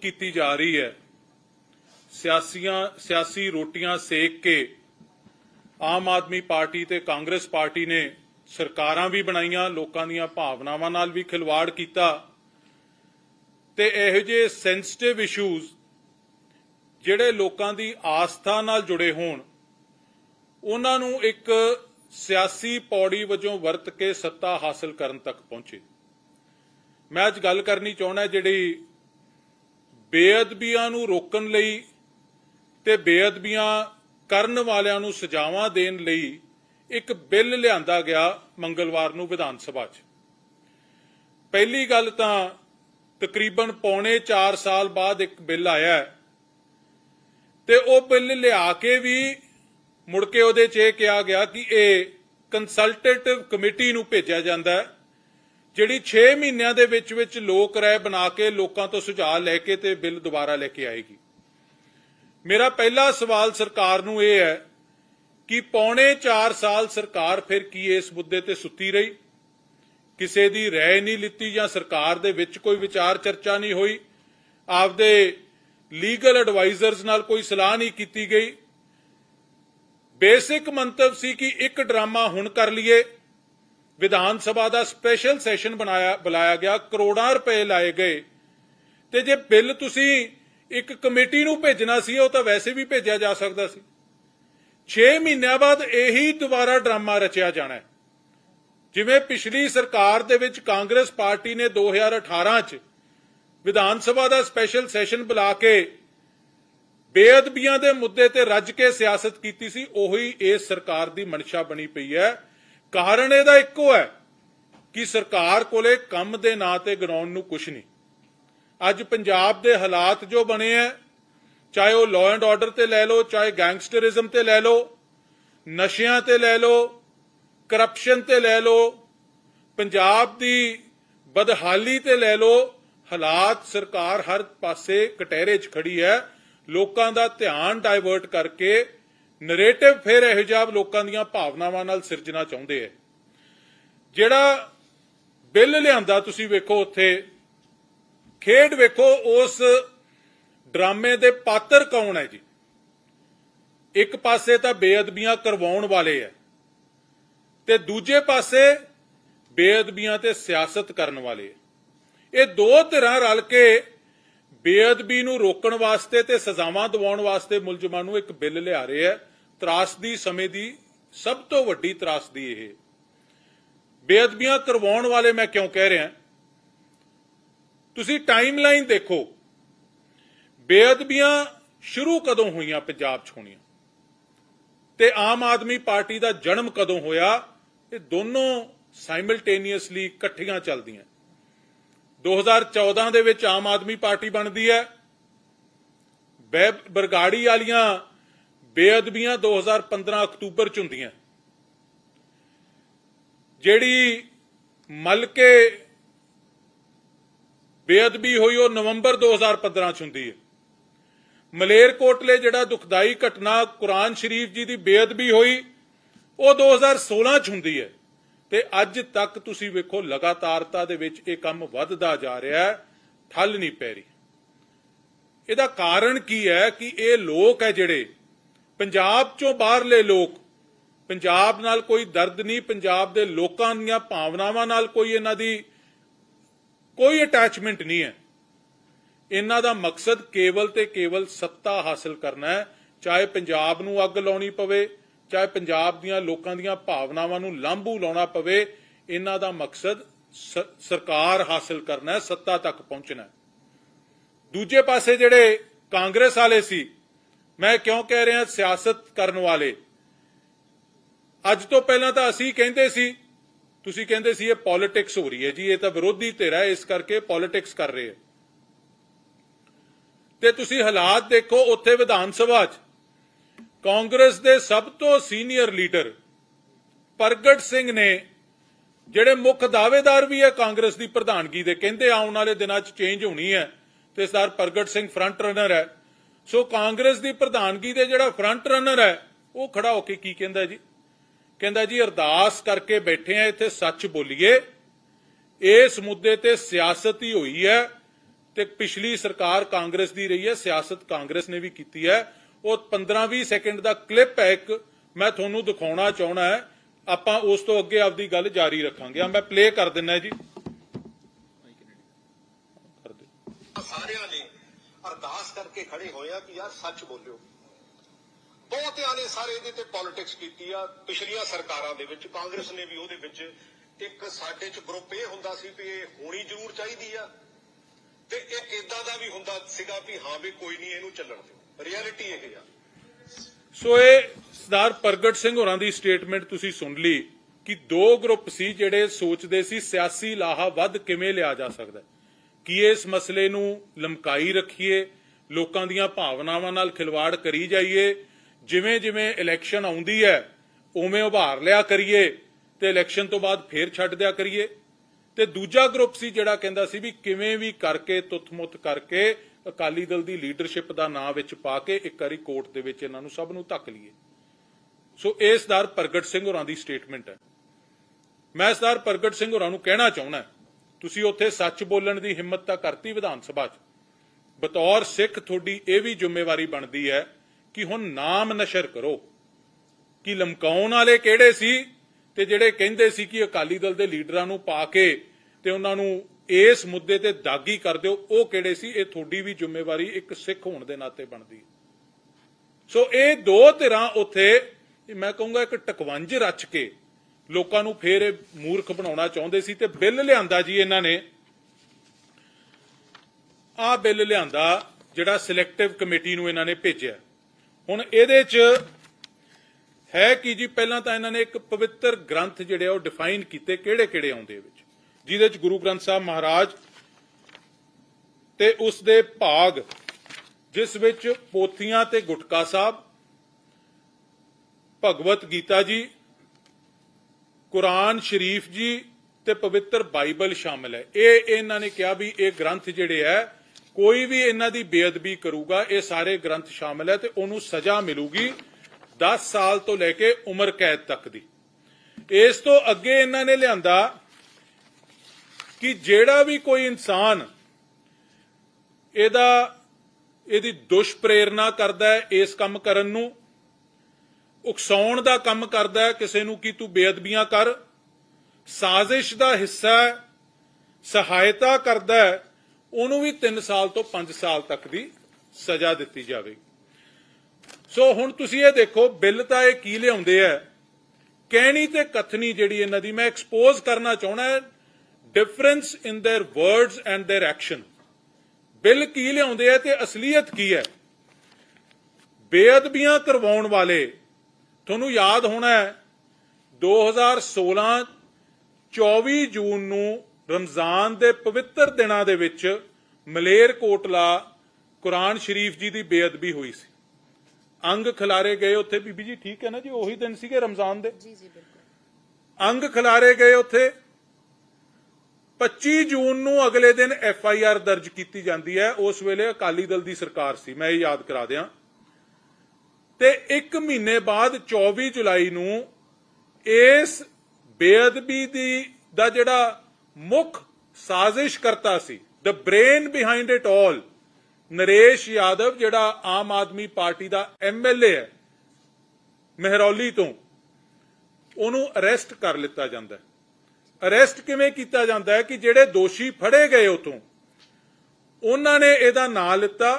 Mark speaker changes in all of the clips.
Speaker 1: ਕੀਤੀ ਜਾ ਰਹੀ ਹੈ। ਸਿਆਸੀਆਂ, ਸਿਆਸੀ ਰੋਟੀਆਂ ਸੇਕ ਕੇ ਆਮ ਆਦਮੀ ਪਾਰਟੀ ਤੇ ਕਾਂਗਰਸ ਪਾਰਟੀ ਨੇ ਸਰਕਾਰਾਂ ਵੀ ਬਣਾਈਆਂ, ਲੋਕਾਂ ਦੀਆਂ ਭਾਵਨਾਵਾਂ ਨਾਲ ਵੀ ਖਿਲਵਾੜ ਕੀਤਾ। ਤੇ ਇਹੋ ਜਿਹੇ ਸੈਂਸਿਟਿਵ ਇਸ਼ੂਜ਼ ਜਿਹੜੇ ਲੋਕਾਂ ਦੀ ਆਸਥਾ ਨਾਲ ਜੁੜੇ ਹੋਣ, ਉਹਨਾਂ ਨੂੰ ਇੱਕ ਸਿਆਸੀ ਪੌੜੀ ਵਜੋਂ ਵਰਤ ਕੇ ਸੱਤਾ ਹਾਸਲ ਕਰਨ ਤੱਕ ਪਹੁੰਚੇ। ਮੈਂ ਅੱਜ ਗੱਲ ਕਰਨੀ ਚਾਹੁੰਦਾ ਜਿਹੜੀ ਬੇਅਦਬੀਆਂ ਨੂੰ ਰੋਕਣ ਲਈ ਤੇ ਬੇਅਦਬੀਆਂ ਕਰਨ ਵਾਲਿਆਂ ਨੂੰ ਸਜ਼ਾਵਾਂ ਦੇਣ ਲਈ ਇੱਕ ਬਿੱਲ ਲਿਆਂਦਾ ਗਿਆ ਮੰਗਲਵਾਰ ਨੂੰ ਵਿਧਾਨ ਸਭਾ 'ਚ। ਪਹਿਲੀ ਗੱਲ ਤਾਂ ਤਕਰੀਬਨ ਪੌਣੇ 4 ਸਾਲ ਬਾਅਦ ਇੱਕ ਬਿੱਲ ਆਇਆ ਤੇ ਉਹ ਬਿੱਲ ਲਿਆ ਕੇ ਵੀ ਮੁੜ ਕੇ ਉਹਦੇ 'ਚ ਇਹ ਕਿਹਾ ਗਿਆ ਕਿ ਇਹ ਕੰਸਲਟੇਟਿਵ ਕਮੇਟੀ ਨੂੰ ਭੇਜਿਆ ਜਾਂਦਾ ਹੈ। ਜਿਹੜੀ 6 ਮਹੀਨਿਆਂ ਦੇ ਵਿੱਚ ਵਿੱਚ ਲੋਕ ਰਾਏ ਬਣਾ ਕੇ ਲੋਕਾਂ ਤੋਂ ਸੁਝਾਅ ਲੈ ਕੇ ਤੇ ਬਿੱਲ ਦੁਬਾਰਾ ਲੈ ਕੇ ਆਏਗੀ। ਮੇਰਾ ਪਹਿਲਾ ਸਵਾਲ ਸਰਕਾਰ ਨੂੰ ਇਹ ਹੈ ਕਿ ਪੌਣੇ 4 ਸਾਲ ਸਰਕਾਰ ਫਿਰ ਕੀ ਇਸ ਮੁੱਦੇ ਤੇ ਸੁੱਤੀ ਰਹੀ? ਕਿਸੇ ਦੀ ਰਾਏ ਨਹੀਂ ਲਿੱਤੀ ਜਾਂ ਸਰਕਾਰ ਦੇ ਵਿੱਚ ਕੋਈ ਵਿਚਾਰ ਚਰਚਾ ਨਹੀਂ ਹੋਈ? ਆਪਦੇ ਲੀਗਲ ਐਡਵਾਈਜ਼ਰਸ ਨਾਲ ਕੋਈ ਸਲਾਹ ਨਹੀਂ ਕੀਤੀ ਗਈ? ਬੇਸਿਕ ਮੰਤਵ ਸੀ ਕਿ ਇੱਕ ਡਰਾਮਾ ਹੁਣ ਕਰ ਲਈਏ। ਵਿਧਾਨ ਸਭਾ ਦਾ ਸਪੈਸ਼ਲ ਸੈਸ਼ਨ ਬਣਾਇਆ, ਬੁਲਾਇਆ ਗਿਆ, ਕਰੋੜਾਂ ਰੁਪਏ ਲਾਏ ਗਏ। ਤੇ ਜੇ ਬਿੱਲ ਤੁਸੀਂ ਇੱਕ ਕਮੇਟੀ ਨੂੰ ਭੇਜਣਾ ਸੀ, ਉਹ ਤਾਂ ਵੈਸੇ ਵੀ ਭੇਜਿਆ ਜਾ ਸਕਦਾ ਸੀ। 6 ਮਹੀਨਿਆਂ ਬਾਅਦ ਇਹੀ ਦੁਬਾਰਾ ਡਰਾਮਾ ਰਚਿਆ ਜਾਣਾ ਜਿਵੇਂ ਪਿਛਲੀ ਸਰਕਾਰ ਦੇ ਵਿੱਚ ਕਾਂਗਰਸ ਪਾਰਟੀ ਨੇ 2018 ਚ ਵਿਧਾਨ ਸਭਾ ਦਾ ਸਪੈਸ਼ਲ ਸੈਸ਼ਨ ਬੁਲਾ ਕੇ ਬੇਅਦਬੀਆਂ ਦੇ ਮੁੱਦੇ ਤੇ ਰੱਜ ਕੇ ਸਿਆਸਤ ਕੀਤੀ ਸੀ, ਉਹੀ ਇਸ ਸਰਕਾਰ ਦੀ ਮਨਸ਼ਾ ਬਣੀ ਪਈ ਹੈ। ਕਾਰਨ ਇਹਦਾ ਇੱਕੋ ਹੈ ਕਿ ਸਰਕਾਰ ਕੋਲੇ ਕੰਮ ਦੇ ਨਾਂ ਤੇ ਗਰਾਊਂਡ ਨੂੰ ਕੁਝ ਨਹੀਂ। ਅੱਜ ਪੰਜਾਬ ਦੇ ਹਾਲਾਤ ਜੋ ਬਣੇ ਆ ਚਾਹੇ ਉਹ ਲਾਅ ਐਂਡ ਆਰਡਰ ਤੇ ਲੈ ਲਓ, ਚਾਹੇ ਗੈਂਗਸਟਰਿਜ਼ਮ ਤੇ ਲੈ ਲਓ, ਨਸ਼ਿਆਂ ਤੇ ਲੈ ਲਓ ਕਰਪਸ਼ਨ ਤੇ ਲੈ ਲਓ, ਪੰਜਾਬ ਦੀ ਬਦਹਾਲੀ ਤੇ ਲੈ ਲਓ, ਹਾਲਾਤ ਸਰਕਾਰ ਹਰ ਪਾਸੇ ਕਟਹਿਰੇ 'ਚ ਖੜੀ ਹੈ ਲੋਕਾਂ ਦਾ ਧਿਆਨ ਡਾਇਵਰਟ ਕਰਕੇ ਨਰੇਟਿਵ ਫਿਰ ਇਹੋ ਜਿਹਾ ਲੋਕਾਂ ਦੀਆਂ ਭਾਵਨਾਵਾਂ ਨਾਲ ਸਿਰਜਣਾ ਚਾਹੁੰਦੇ ਹੈ ਜਿਹੜਾ ਬਿੱਲ ਲਿਆਂਦਾ, ਤੁਸੀਂ ਵੇਖੋ ਉੱਥੇ, ਖੇਡ ਵੇਖੋ, ਉਸ ਡਰਾਮੇ ਦੇ ਪਾਤਰ ਕੌਣ ਹੈ ਜੀ? ਇੱਕ ਪਾਸੇ ਤਾਂ ਬੇਅਦਬੀਆਂ ਕਰਵਾਉਣ ਵਾਲੇ ਹੈ ਤੇ ਦੂਜੇ ਪਾਸੇ ਬੇਅਦਬੀਆਂ ਤੇ ਸਿਆਸਤ ਕਰਨ ਵਾਲੇ ਇਹ ਦੋ ਧਿਰਾਂ ਰਲ ਕੇ ਬੇਅਦਬੀ ਨੂੰ ਰੋਕਣ ਵਾਸਤੇ ਤੇ ਸਜ਼ਾਵਾਂ ਦਿਵਾਉਣ ਵਾਸਤੇ ਮੁਲਜ਼ਮਾਂ ਨੂੰ ਇੱਕ ਬਿੱਲ ਲਿਆ ਰਹੇ ਹੈ ਤਰਾਸਦੀ ਸਮੇਂ ਦੀ ਸਭ ਤੋਂ ਵੱਡੀ ਤਰਾਸਦੀ ਇਹ। ਬੇਅਦਬੀਆਂ ਕਰਵਾਉਣ ਵਾਲੇ ਮੈਂ ਕਿਉਂ ਕਹਿ ਰਿਹਾ? ਤੁਸੀਂ ਟਾਈਮਲਾਈਨ ਦੇਖੋ। ਬੇਅਦਬੀਆਂ ਸ਼ੁਰੂ ਕਦੋਂ ਹੋਈਆਂ ਪੰਜਾਬ 'ਚ ਹੋਣੀਆਂ ਤੇ ਆਮ ਆਦਮੀ ਪਾਰਟੀ ਦਾ ਜਨਮ ਕਦੋਂ ਹੋਇਆ? ਇਹ ਦੋਨੋਂ ਸਾਈਮਲਟੇਨੀਅਸਲੀ ਇਕੱਠੀਆਂ ਚੱਲਦੀਆਂ। 2014 ਦੇ ਵਿੱਚ ਆਮ ਆਦਮੀ ਪਾਰਟੀ ਬਣਦੀ ਹੈ। ਬੈ ਬਰਗਾੜੀ ਵਾਲੀਆਂ ਬੇਅਦਬੀਆਂ 2015 ਅਕਤੂਬਰ ਚ ਹੁੰਦੀਆਂ। ਜਿਹੜੀ ਮਲਕੇ ਬੇਅਦਬੀ ਹੋਈ ਉਹ ਨਵੰਬਰ 2015 ਚ ਹੁੰਦੀ ਹੈ। ਮਲੇਰਕੋਟਲੇ ਜਿਹੜਾ ਦੁਖਦਾਈ ਘਟਨਾ ਕੁਰਾਨ ਸ਼ਰੀਫ ਜੀ ਦੀ ਬੇਅਦਬੀ ਹੋਈ, ਉਹ 2016 ਚ ਹੁੰਦੀ ਹੈ। ਤੇ ਅੱਜ ਤੱਕ ਤੁਸੀਂ ਵੇਖੋ, ਲਗਾਤਾਰਤਾ ਦੇ ਵਿੱਚ ਇਹ ਕੰਮ ਵੱਧਦਾ ਜਾ ਰਿਹਾ ਹੈ, ਠੱਲ ਨਹੀਂ ਪੈ ਰਹੀ। ਇਹਦਾ ਕਾਰਨ ਕੀ ਹੈ ਕਿ ਇਹ ਲੋਕ ਹੈ ਜਿਹੜੇ ਪੰਜਾਬ ਚੋਂ ਬਾਹਰਲੇ ਲੋਕ, ਪੰਜਾਬ ਨਾਲ ਕੋਈ ਦਰਦ ਨਹੀਂ, ਪੰਜਾਬ ਦੇ ਲੋਕਾਂ ਦੀਆਂ ਭਾਵਨਾਵਾਂ ਨਾਲ ਕੋਈ ਇਹਨਾਂ ਦੀ ਕੋਈ ਅਟੈਚਮੈਂਟ ਨਹੀਂ ਹੈ। ਇਹਨਾਂ ਦਾ ਮਕਸਦ ਕੇਵਲ ਤੇ ਕੇਵਲ ਸੱਤਾ ਹਾਸਲ ਕਰਨਾ ਹੈ, ਚਾਹੇ ਪੰਜਾਬ ਨੂੰ ਅੱਗ ਲਾਉਣੀ ਪਵੇ, ਚਾਹੇ ਪੰਜਾਬ ਦੀਆਂ ਲੋਕਾਂ ਦੀਆਂ ਭਾਵਨਾਵਾਂ ਨੂੰ ਲਾਂਭੂ ਲਾਉਣਾ ਪਵੇ, ਇਹਨਾਂ ਦਾ ਮਕਸਦ ਸਰਕਾਰ ਹਾਸਲ ਕਰਨਾ ਹੈ, ਸੱਤਾ ਤੱਕ ਪਹੁੰਚਣਾ ਹੈ। ਦੂਜੇ ਪਾਸੇ ਜਿਹੜੇ ਕਾਂਗਰਸ ਵਾਲੇ ਸੀ ਮੈਂ ਕਿਉਂ ਕਹਿ ਰਿਹਾ ਸਿਆਸਤ ਕਰਨ ਵਾਲੇ? ਅੱਜ ਤੋਂ ਪਹਿਲਾਂ ਤਾਂ ਅਸੀਂ ਕਹਿੰਦੇ ਸੀ, ਤੁਸੀਂ ਕਹਿੰਦੇ ਸੀ ਇਹ ਪੋਲਿਟਿਕਸ ਹੋ ਰਹੀ ਹੈ ਜੀ, ਇਹ ਤਾਂ ਵਿਰੋਧੀ ਧਿਰ ਹੈ, ਇਸ ਕਰਕੇ ਪੋਲਿਟਿਕਸ ਕਰ ਰਹੇ ਹੈ। ਤੇ ਤੁਸੀਂ ਹਾਲਾਤ ਦੇਖੋ ਉੱਥੇ ਵਿਧਾਨ ਸਭਾ 'ਚ, ਕਾਂਗਰਸ ਦੇ ਸਭ ਤੋਂ ਸੀਨੀਅਰ ਲੀਡਰ ਪ੍ਰਗਟ ਸਿੰਘ ਨੇ, ਜਿਹੜੇ ਮੁੱਖ ਦਾਅਵੇਦਾਰ ਵੀ ਹੈ ਕਾਂਗਰਸ ਦੀ ਪ੍ਰਧਾਨਗੀ ਦੇ, ਕਹਿੰਦੇ ਆਉਣ ਵਾਲੇ ਦਿਨਾਂ 'ਚ ਚੇਂਜ ਹੋਣੀ ਹੈ, ਤੇ ਸਰ ਪ੍ਰਗਟ ਸਿੰਘ ਫਰੰਟ ਰਨਰ ਹੈ। ਸੋ ਕਾਂਗਰਸ ਦੀ ਪ੍ਰਧਾਨਗੀ ਦੇ ਜਿਹੜਾ ਫਰੰਟ ਰਨਰ ਹੈ, ਉਹ ਖੜਾ ਹੋ ਕੇ ਕੀ ਕਹਿੰਦਾ ਜੀ? ਕਹਿੰਦਾ ਜੀ, ਅਰਦਾਸ ਕਰਕੇ ਬੈਠੇ ਆ, ਇੱਥੇ ਸੱਚ ਬੋਲੀਏ। ਇਸ ਮੁੱਦੇ ਤੇ ਸਿਆਸਤ ਹੀ ਹੋਈ ਹੈ ਤੇ ਪਿਛਲੀ ਸਰਕਾਰ ਕਾਂਗਰਸ ਦੀ ਰਹੀ ਹੈ, ਸਿਆਸਤ ਕਾਂਗਰਸ ਨੇ ਵੀ ਕੀਤੀ ਹੈ। ਉਹ 15-20 ਸੈਕਿੰਡ ਦਾ ਕਲਿੱਪ ਹੈ ਇੱਕ, ਮੈਂ ਤੁਹਾਨੂੰ ਦਿਖਾਉਣਾ ਚਾਹਣਾ ਹੈ। ਆਪਾਂ ਉਸ ਤੋਂ ਅੱਗੇ ਆਪਦੀ ਗੱਲ ਜਾਰੀ ਰੱਖਾਂਗੇ। ਆ ਮੈਂ ਪਲੇ ਕਰ ਦਿੰਨਾ ਜੀ ਕਰ ਦਿਓ।
Speaker 2: ਸਾਰਿਆਂ ਨੇ ਅਰਦਾਸ ਕਰਕੇ ਖੜੇ ਹੋਏ ਆ ਕਿ ਯਾਰ ਸੱਚ ਬੋਲਿਓ। ਬਹੁਤਿਆਂ ਨੇ ਸਾਰੇ ਇਹਦੇ ਤੇ ਪੋਲਿਟਿਕਸ ਕੀਤੀ ਆ। ਪਿਛਲੀਆਂ ਸਰਕਾਰਾਂ ਦੇ ਵਿੱਚ, ਕਾਂਗਰਸ ਨੇ ਵੀ ਉਹਦੇ ਵਿੱਚ ਇੱਕ ਸਾਡੇ ਚ ਗਰੁੱਪ ਇਹ ਹੁੰਦਾ ਸੀ ਵੀ ਇਹ ਹੋਣੀ ਜ਼ਰੂਰ ਚਾਹੀਦੀ ਆ। ਤੇ ਇੱਕ ਇਦਾਂ ਦਾ ਵੀ ਹੁੰਦਾ ਸੀਗਾ ਵੀ ਹਾਂ ਵੀ ਕੋਈ ਨਹੀਂ, ਇਹਨੂੰ ਚੱਲਣ ਦਿਓ। ਰਿਐਲਿਟੀ ਇਹ ਆ।
Speaker 1: ਸੋ ਇਹ ਸਰਦਾਰ ਪ੍ਰਗਟ ਸਿੰਘ ਹੋਰਾਂ ਦੀ ਸਟੇਟਮੈਂਟ ਤੁਸੀਂ ਸੁਣ ਲਈ ਕਿ ਦੋ ਗਰੁੱਪ ਸੀ ਜਿਹੜੇ ਸੋਚਦੇ ਸੀ ਸਿਆਸੀ ਲਾਹਾ ਵੱਧ ਕਿਵੇਂ ਲਿਆ ਜਾ ਸਕਦਾ ਹੈ। ਕੀ ਇਸ ਮਸਲੇ ਨੂੰ ਲਮਕਾਈ ਰੱਖੀਏ, ਲੋਕਾਂ ਦੀਆਂ ਭਾਵਨਾਵਾਂ ਨਾਲ ਖਿਲਵਾੜ ਕਰੀ ਜਾਈਏ, ਜਿਵੇਂ ਜਿਵੇਂ ਇਲੈਕਸ਼ਨ ਆਉਂਦੀ ਹੈ, ਉਵੇਂ ਉਭਾਰ ਲਿਆ ਕਰੀਏ ਤੇ ਇਲੈਕਸ਼ਨ ਤੋਂ ਬਾਅਦ ਫੇਰ ਛੱਡ ਦਿਆ ਕਰੀਏ। ਤੇ ਦੂਜਾ ਗਰੁੱਪ ਸੀ ਜਿਹੜਾ ਕਹਿੰਦਾ ਸੀ ਵੀ ਕਿਵੇਂ ਵੀ ਕਰਕੇ ਤੁੱਥਮੁੱਤ ਕਰਕੇ ਅਕਾਲੀ ਦਲ ਦੀ ਲੀਡਰਸ਼ਿਪ ਦਾ ਨਾਂ ਵਿੱਚ ਪਾ ਕੇ ਇੱਕ ਵਾਰੀ ਕੋਰਟ ਦੇ ਵਿੱਚ ਇਹਨਾਂ ਨੂੰ ਸਭ ਨੂੰ ਧੱਕ ਲਈਏ। ਸੋ ਇਹ ਸਰਦਾਰ ਪ੍ਰਗਟ ਸਿੰਘ ਹੋਰਾਂ ਦੀ ਸਟੇਟਮੈਂਟ ਹੈ। ਮੈਂ ਸਰਦਾਰ ਪ੍ਰਗਟ ਸਿੰਘ ਹੋਰਾਂ ਨੂੰ ਕਹਿਣਾ ਚਾਹੁੰਦਾ ਤੁਸੀਂ ਉੱਥੇ ਸੱਚ ਬੋਲਣ ਦੀ ਹਿੰਮਤ ਤਾਂ ਕਰਤੀ ਵਿਧਾਨ ਸਭਾ 'ਚ। ਬਤੌਰ ਸਿੱਖ ਤੁਹਾਡੀ ਇਹ ਵੀ ਜ਼ਿੰਮੇਵਾਰੀ ਬਣਦੀ ਹੈ ਕਿ ਹੁਣ ਨਾਮ ਨਸ਼ਰ ਕਰੋ। ਕਿ ਲਮਕਾਉਣ ਵਾਲੇ ਕਿਹੜੇ ਸੀ ਤੇ ਜਿਹੜੇ ਕਹਿੰਦੇ ਸੀ ਕਿ ਅਕਾਲੀ ਦਲ ਦੇ ਲੀਡਰਾਂ ਨੂੰ ਪਾ ਕੇ ਤੇ ਉਹਨਾਂ ਨੂੰ ਇਸ ਮੁੱਦੇ ਤੇ ਦਾਗੀ ਕਰ ਦਿਓ, ਉਹ ਕਿਹੜੇ ਸੀ? ਇਹ ਤੁਹਾਡੀ ਵੀ ਜ਼ਿੰਮੇਵਾਰੀ ਇੱਕ ਸਿੱਖ ਹੋਣ ਦੇ ਨਾਤੇ ਬਣਦੀ। ਹੈ ਸੋ ਇਹ ਦੋ ਧਿਰਾਂ ਉੱਥੇ, ਮੈਂ ਕਹੂੰਗਾ ਇੱਕ ਟਕਵੰਜ ਰਚ ਕੇ ਲੋਕਾਂ ਨੂੰ ਫੇਰ ਇਹ ਮੂਰਖ ਬਣਾਉਣਾ ਚਾਹੁੰਦੇ ਸੀ ਤੇ ਬਿੱਲ ਲਿਆਂਦਾ ਜੀ ਇਹਨਾਂ ਨੇ। ਆਹ ਬਿੱਲ ਲਿਆਂਦਾ ਜਿਹੜਾ ਸਿਲੈਕਟਿਵ ਕਮੇਟੀ ਨੂੰ ਇਹਨਾਂ ਨੇ ਭੇਜਿਆ। ਹੁਣ ਇਹਦੇ 'ਚ ਹੈ ਕਿ ਜੀ? ਪਹਿਲਾਂ ਤਾਂ ਇਹਨਾਂ ਨੇ ਇੱਕ ਪਵਿੱਤਰ ਗ੍ਰੰਥ ਜਿਹੜੇ ਆ ਉਹ ਡਿਫਾਈਨ ਕੀਤੇ ਕਿਹੜੇ ਕਿਹੜੇ ਆਉਂਦੇ ਵਿੱਚ। ਜਿਹਦੇ 'ਚ ਗੁਰੂ ਗ੍ਰੰਥ ਸਾਹਿਬ ਮਹਾਰਾਜ ਤੇ ਉਸ ਦੇ ਭਾਗ, ਜਿਸ ਵਿੱਚ ਪੋਥੀਆਂ ਤੇ ਗੁਟਕਾ ਸਾਹਿਬ, ਭਗਵਤ ਗੀਤਾ ਜੀ ਕੁਰਾਨ ਸ਼ਰੀਫ ਜੀ ਤੇ ਪਵਿੱਤਰ ਬਾਈਬਲ ਸ਼ਾਮਲ ਹੈ। ਇਹ ਇਹਨਾਂ ਨੇ ਕਿਹਾ ਵੀ ਇਹ ਗ੍ਰੰਥ ਜਿਹੜੇ ਹੈ, ਕੋਈ ਵੀ ਇਹਨਾਂ ਦੀ ਬੇਅਦਬੀ ਕਰੂਗਾ, ਇਹ ਸਾਰੇ ਗ੍ਰੰਥ ਸ਼ਾਮਲ ਹੈ ਤੇ ਉਹਨੂੰ ਸਜ਼ਾ ਮਿਲੂਗੀ 10 ਸਾਲ ਤੋਂ ਲੈ ਕੇ ਉਮਰ ਕੈਦ ਤੱਕ ਦੀ। ਇਸ ਤੋਂ ਅੱਗੇ ਇਹਨਾਂ ਨੇ ਲਿਆਂਦਾ ਕਿ ਜਿਹੜਾ ਵੀ ਕੋਈ ਇਨਸਾਨ ਇਹਦਾ, ਇਹਦੀ ਦੁਸ਼ਪ੍ਰੇਰਣਾ ਕਰਦਾ ਹੈ ਇਸ ਕੰਮ ਕਰਨ ਨੂੰ ਉਕਸਾਉਣ ਦਾ ਕੰਮ ਕਰਦਾ ਹੈ ਕਿਸੇ ਨੂੰ ਕਿ ਤੂੰ ਬੇਅਦਬੀਆਂ ਕਰ ਸਾਜ਼ਿਸ਼ ਦਾ ਹਿੱਸਾ ਹੈ ਸਹਾਇਤਾ ਕਰਦਾ ਹੈ ਉਹਨੂੰ ਵੀ 3 ਸਾਲ ਤੋਂ 5 ਸਾਲ ਤੱਕ ਦੀ ਸਜ਼ਾ ਦਿੱਤੀ ਜਾਵੇਗੀ ਸੋ ਹੁਣ ਤੁਸੀਂ ਇਹ ਦੇਖੋ ਬਿੱਲ ਤਾਂ ਇਹ ਕੀ ਲਿਆਉਂਦੇ ਆ ਕਹਿਣੀ ਤੇ ਕਥਨੀ ਜਿਹੜੀ ਇਹਨਾਂ ਦੀ ਮੈਂ ਐਕਸਪੋਜ਼ ਕਰਨਾ ਚਾਹਣਾ ਹੈ difference in their words and their action bill ਕੀ ਲਿਆਉਂਦੇ ਆ ਤੇ ਅਸਲੀਅਤ ਕੀ ਹੈ ਬੇਅਦਬੀਆਂ ਕਰਵਾਉਣ ਵਾਲੇ ਤੁਹਾਨੂੰ ਯਾਦ ਹੋਣਾ ਹੈ 2016 24 ਜੂਨ ਨੂੰ ਰਮਜ਼ਾਨ ਦੇ ਪਵਿੱਤਰ ਦਿਨਾਂ ਦੇ ਵਿੱਚ ਮਲੇਰ ਕੋਟਲਾ ਕੁਰਾਨ ਸ਼ਰੀਫ ਜੀ ਦੀ ਬੇਅਦਬੀ ਹੋਈ ਸੀ। ਅੰਗ ਖਿਲਾਰੇ ਗਏ ਉੱਥੇ। ਬੀਬੀ ਜੀ ਠੀਕ ਹੈ ਨਾ ਜੀ? ਉਹੀ ਦਿਨ ਸੀਗੇ ਰਮਜ਼ਾਨ ਦੇ?
Speaker 3: ਜੀ ਜੀ ਬਿਲਕੁਲ।
Speaker 1: ਅੰਗ ਖਿਲਾਰੇ ਗਏ ਉੱਥੇ। 25 ਜੂਨ ਨੂੰ ਅਗਲੇ ਦਿਨ ਐਫ ਆਈ ਆਰ ਦਰਜ ਕੀਤੀ ਜਾਂਦੀ ਹੈ। ਉਸ ਵੇਲੇ ਅਕਾਲੀ ਦਲ ਦੀ ਸਰਕਾਰ ਸੀ। ਮੈਂ ਇਹ ਯਾਦ ਕਰਾ ਦਿਆਂ। ਤੇ 1 ਮਹੀਨੇ ਬਾਅਦ 24 ਜੁਲਾਈ ਨੂੰ ਇਸ ਬੇਅਦਬੀ ਦੀ, ਦਾ ਜਿਹੜਾ ਮੁੱਖ ਸਾਜ਼ਿਸ਼ ਕਰਤਾ ਸੀ the brain behind it all Naresh Yadav, ਜਿਹੜਾ ਆਮ ਆਦਮੀ ਪਾਰਟੀ ਦਾ ਐਮਐਲਏ ਹੈ, ਮਹਿਰੌਲੀ ਤੋਂ, ਉਹਨੂੰ ਅਰੈਸਟ ਕਰ ਲਿੱਤਾ ਜਾਂਦਾ ਅਰੈਸਟ ਕਿਵੇਂ ਕੀਤਾ ਜਾਂਦਾ ਹੈ ਕਿ ਜਿਹੜੇ ਦੋਸ਼ੀ ਫੜੇ ਗਏ ਉਤੋਂ ਉਹਨਾਂ ਨੇ ਇਹਦਾ ਨਾਂ ਲਿੱਤਾ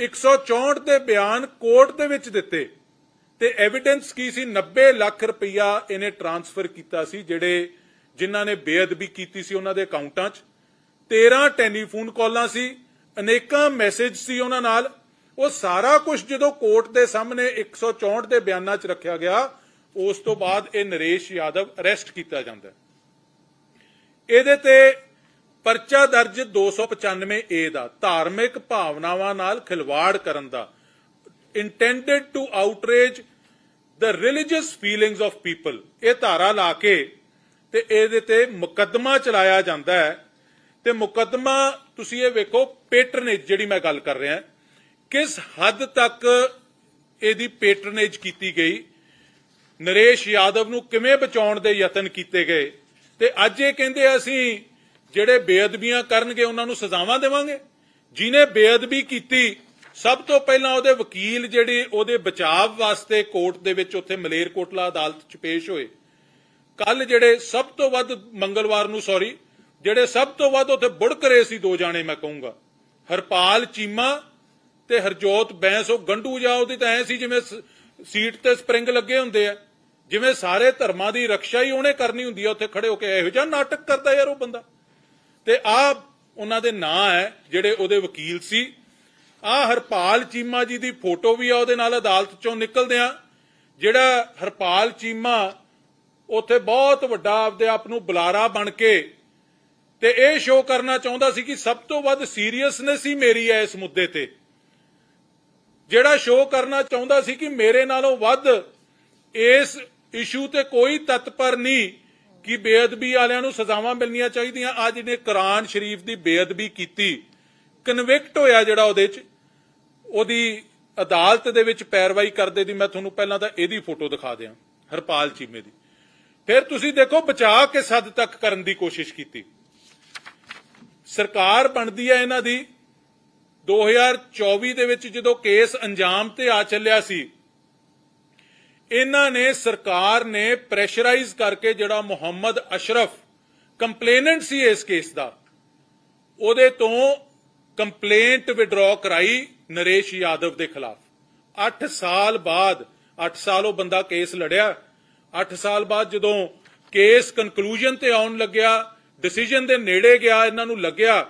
Speaker 1: 164 ਦੇ ਬਿਆਨ ਕੋਰਟ ਦੇ ਵਿੱਚ ਦਿੱਤੇ ਤੇ ਐਵੀਡੈਂਸ ਕੀ ਸੀ? 90 ਲੱਖ ਰੁਪਈਆ ਇਹਨੇ ਟ੍ਰਾਂਸਫਰ ਕੀਤਾ ਸੀ, ਜਿਹੜੇ ਜਿਨ੍ਹਾਂ ਨੇ ਬੇਅਦਬੀ ਕੀਤੀ ਸੀ ਉਹਨਾਂ ਦੇ ਅਕਾਊਂਟਾਂ 'ਚ। 13 ਟੈਲੀਫੋਨ ਕਾਲਾਂ ਸੀ, ਅਨੇਕਾਂ ਮੈਸੇਜ ਸੀ ਉਹਨਾਂ ਨਾਲ। ਉਹ ਸਾਰਾ ਕੁਝ ਜਦੋਂ ਕੋਰਟ ਦੇ ਸਾਹਮਣੇ 164 ਦੇ ਬਿਆਨਾਂ 'ਚ ਰੱਖਿਆ ਗਿਆ, ਉਸ ਤੋਂ ਬਾਅਦ ਇਹ ਨਰੇਸ਼ ਯਾਦਵ ਅਰੈਸਟ ਕੀਤਾ ਜਾਂਦਾ। ਇਹਦੇ ਤੇ ਪਰਚਾ ਦਰਜ 295 ਏ ਦਾ ਧਾਰਮਿਕ ਭਾਵਨਾਵਾਂ ਨਾਲ ਖਿਲਵਾੜ ਕਰਨ ਦਾ intended to outrage the religious feelings of people ਇਹ ਧਾਰਾ ਲਾ ਕੇ ਤੇ ਇਹਦੇ ਤੇ ਮੁਕੱਦਮਾ ਚਲਾਇਆ ਜਾਂਦਾ ਹੈ। ਤੇ ਮੁਕੱਦਮਾ, ਤੁਸੀਂ ਇਹ ਵੇਖੋ ਪੇਟਰਨੇਜ ਜਿਹੜੀ ਮੈਂ ਗੱਲ ਕਰ ਰਿਹਾ, ਕਿਸ ਹੱਦ ਤੱਕ ਇਹਦੀ ਪੇਟਰਨੇਜ ਕੀਤੀ ਗਈ? ਨਰੇਸ਼ ਯਾਦਵ ਨੂੰ ਕਿਵੇਂ ਬਚਾਉਣ ਦੇ ਯਤਨ ਕੀਤੇ ਗਏ? ਤੇ ਅੱਜ ਇਹ ਕਹਿੰਦੇ ਅਸੀਂ ਜਿਹੜੇ ਬੇਅਦਬੀਆਂ ਕਰਨਗੇ ਉਹਨਾਂ ਨੂੰ ਸਜ਼ਾਵਾਂ ਦੇਵਾਂਗੇ। ਜਿਨੇ ਬੇਅਦਬੀ ਕੀਤੀ, ਸਭ ਤੋਂ ਪਹਿਲਾਂ ਉਹਦੇ ਵਕੀਲ ਜਿਹੜੇ ਉਹਦੇ ਬਚਾਵ ਵਾਸਤੇ ਕੋਰਟ ਦੇ ਵਿੱਚ ਉੱਥੇ ਮਲੇਰਕੋਟਲਾ ਅਦਾਲਤ 'ਚ ਪੇਸ਼ ਹੋਏ। ਕੱਲ ਜਿਹੜੇ ਸਭ ਤੋਂ ਵੱਧ ਮੰਗਲਵਾਰ ਨੂੰ ਸੌਰੀ ਜਿਹੜੇ ਸਭ ਤੋਂ ਵੱਧ ਉੱਥੇ ਬੁੜਕ ਰਹੇ ਸੀ ਦੋ ਜਾਣੇ, ਮੈਂ ਕਹੂੰਗਾ। ਹਰਪਾਲ ਚੀਮਾ ਤੇ ਹਰਜੋਤ ਬੈਂਸ, ਉਹ ਗੰਡੂ ਜਾ ਉਹਦੀ ਤਾਂ ਐ ਸੀ ਜਿਵੇਂ ਸੀਟ ਤੇ ਸਪਰਿੰਗ ਲੱਗੇ ਹੁੰਦੇ ਆ। ਜਿਵੇਂ ਸਾਰੇ ਧਰਮਾਂ ਦੀ ਰੱਖਿਆ ਹੀ ਉਹਨੇ ਕਰਨੀ ਹੁੰਦੀ ਆ, ਉੱਥੇ ਖੜੇ ਹੋ ਕੇ ਇਹੋ ਜਿਹਾ ਨਾਟਕ ਕਰਦਾ ਯਾਰ ਉਹ ਬੰਦਾ। ਤੇ ਆ ਉਹਨਾਂ ਦੇ ਨਾਂ ਹੈ, ਜਿਹੜੇ ਉਹਦੇ ਵਕੀਲ ਸੀ। ਆ ਹਰਪਾਲ ਚੀਮਾ ਜੀ ਦੀ ਫੋਟੋ ਵੀ ਆ, ਉਹਦੇ ਨਾਲ ਅਦਾਲਤ ਚੋਂ ਨਿਕਲਦੇ ਆ। ਜਿਹੜਾ ਹਰਪਾਲ ਚੀਮਾ ਉੱਥੇ ਬਹੁਤ ਵੱਡਾ ਆਪਦੇ ਆਪ ਨੂੰ ਬੁਲਾਰਾ ਬਣ ਕੇ ਤੇ ਇਹ ਸ਼ੋਅ ਕਰਨਾ ਚਾਹੁੰਦਾ ਸੀ ਕਿ ਸਭ ਤੋਂ ਵੱਧ ਸੀਰੀਅਸਨੈਸ ਹੀ ਮੇਰੀ ਹੈ ਇਸ ਮੁੱਦੇ ਤੇ। ਜਿਹੜਾ ਸ਼ੋਅ ਕਰਨਾ ਚਾਹੁੰਦਾ ਸੀ ਕਿ ਮੇਰੇ ਨਾਲੋਂ ਵੱਧ ਇਸ ਇਸ਼ੂ ਤੇ ਕੋਈ ਤਤਪਰ ਨਹੀਂ ਕਿ ਬੇਅਦਬੀ ਵਾਲਿਆਂ ਨੂੰ ਸਜ਼ਾਵਾਂ ਮਿਲਣੀਆਂ ਚਾਹੀਦੀਆਂ। ਅੱਜ ਨੇ ਕੁਰਾਨ ਸ਼ਰੀਫ ਦੀ ਬੇਅਦਬੀ ਕੀਤੀ। ਕਨਵਿਕਟ ਹੋਇਆ ਜਿਹੜਾ ਉਹਦੇ 'ਚ। ਉਹਦੀ ਅਦਾਲਤ ਦੇ ਵਿੱਚ ਪੈਰਵਾਈ ਕਰਦੇ ਦੀ ਮੈਂ ਤੁਹਾਨੂੰ ਪਹਿਲਾਂ ਤਾਂ ਇਹਦੀ ਫੋਟੋ ਦਿਖਾ ਦਿਆਂ, ਹਰਪਾਲ ਚੀਮੇ ਦੀ। ਫਿਰ ਤੁਸੀਂ ਦੇਖੋ, ਬਚਾ ਕੇ ਹੱਦ ਤੱਕ ਕਰਨ ਦੀ ਕੋਸ਼ਿਸ਼ ਕੀਤੀ। ਸਰਕਾਰ ਬਣਦੀ ਹੈ ਇਹਨਾਂ ਦੀ। 2024 ਦੇ ਵਿੱਚ ਜਦੋਂ ਕੇਸ ਅੰਜਾਮ ਤੇ ਆ ਚੱਲਿਆ ਸੀ ਇਹਨਾਂ ਨੇ ਸਰਕਾਰ ਨੇ ਪ੍ਰੈਸ਼ਰਾਈਜ਼ ਕਰਕੇ ਜਿਹੜਾ ਮੁਹੰਮਦ ਅਸ਼ਰਫ ਕੰਪਲੇਨੈਂਟ ਸੀ ਇਸ ਕੇਸ ਦਾ, ਉਹਦੇ ਤੋਂ ਕੰਪਲੇਂਟ ਵਿਡਰਾਅ ਕਰਾਈ ਨਰੇਸ਼ ਯਾਦਵ ਦੇ ਖਿਲਾਫ। 8 ਸਾਲ ਬਾਅਦ 8 ਸਾਲ ਉਹ ਬੰਦਾ ਕੇਸ ਲੜਿਆ। 8 ਸਾਲ ਬਾਅਦ ਜਦੋਂ ਕੇਸ ਕਨਕਲੂਜਨ ਤੇ ਆਉਣ ਲੱਗਿਆ ਡਿਸੀਜਨ ਦੇ ਨੇੜੇ ਗਿਆ, ਇਹਨਾਂ ਨੂੰ ਲੱਗਿਆ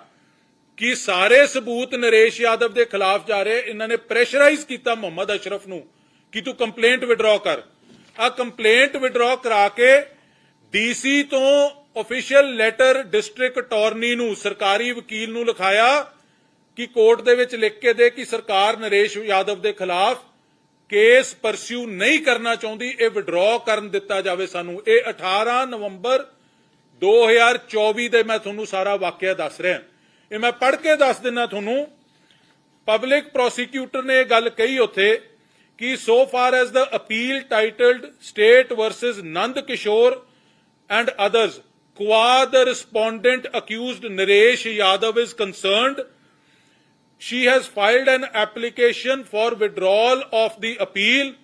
Speaker 1: ਕਿ ਸਾਰੇ ਸਬੂਤ ਨਰੇਸ਼ ਯਾਦਵ ਦੇ ਖਿਲਾਫ ਜਾ ਰਹੇ, ਇਹਨਾਂ ਨੇ ਪ੍ਰੈਸ਼ਰਾਈਜ਼ ਕੀਤਾ ਮੁਹੰਮਦ ਅਸ਼ਰਫ ਨੂੰ। ਕਿ ਤੂੰ ਕੰਪਲੇਂਟ ਵਿਡਰਾਅ ਕਰ। ਆ ਕੰਪਲੇਂਟ ਵਿਡਰਾਅ ਕਰਾ ਕੇ ਡੀਸੀ ਤੋਂ ਅਫੀਸ਼ੀਅਲ ਲੈਟਰ ਡਿਸਟ੍ਰਿਕਟ ਅਟਾਰਨੀ ਨੂੰ, ਸਰਕਾਰੀ ਵਕੀਲ ਨੂੰ ਲਿਖਾਇਆ ਕਿ ਕੋਰਟ ਦੇ ਵਿੱਚ ਲਿਖ ਕੇ ਦੇ ਕਿ ਸਰਕਾਰ ਨਰੇਸ਼ ਯਾਦਵ ਦੇ ਖਿਲਾਫ ਕੇਸ ਪਰਸਿਊ ਨਹੀਂ ਕਰਨਾ ਚਾਹੁੰਦੀ, ਇਹ ਵਿਡਰਾਅ ਕਰਨ ਦਿੱਤਾ ਜਾਵੇ ਸਾਨੂੰ। ਇਹ 18 ਨਵੰਬਰ 2024 ਦੇ ਮੈਂ ਤੁਹਾਨੂੰ ਸਾਰਾ ਵਾਕਿਆ ਦੱਸ ਰਿਹਾ। ਇਹ ਮੈਂ ਪੜ੍ਹ ਕੇ ਦੱਸ ਦਿੰਦਾ ਤੁਹਾਨੂੰ। ਪਬਲਿਕ ਪ੍ਰੋਸੀਕਿਊਟਰ ਨੇ ਇਹ ਗੱਲ ਕਹੀ ਉੱਥੇ कि so far as the appeal titled State versus Nand Kishore and others, qua the respondent accused Nareesh Yadav is concerned, she has filed an application for withdrawal of the appeal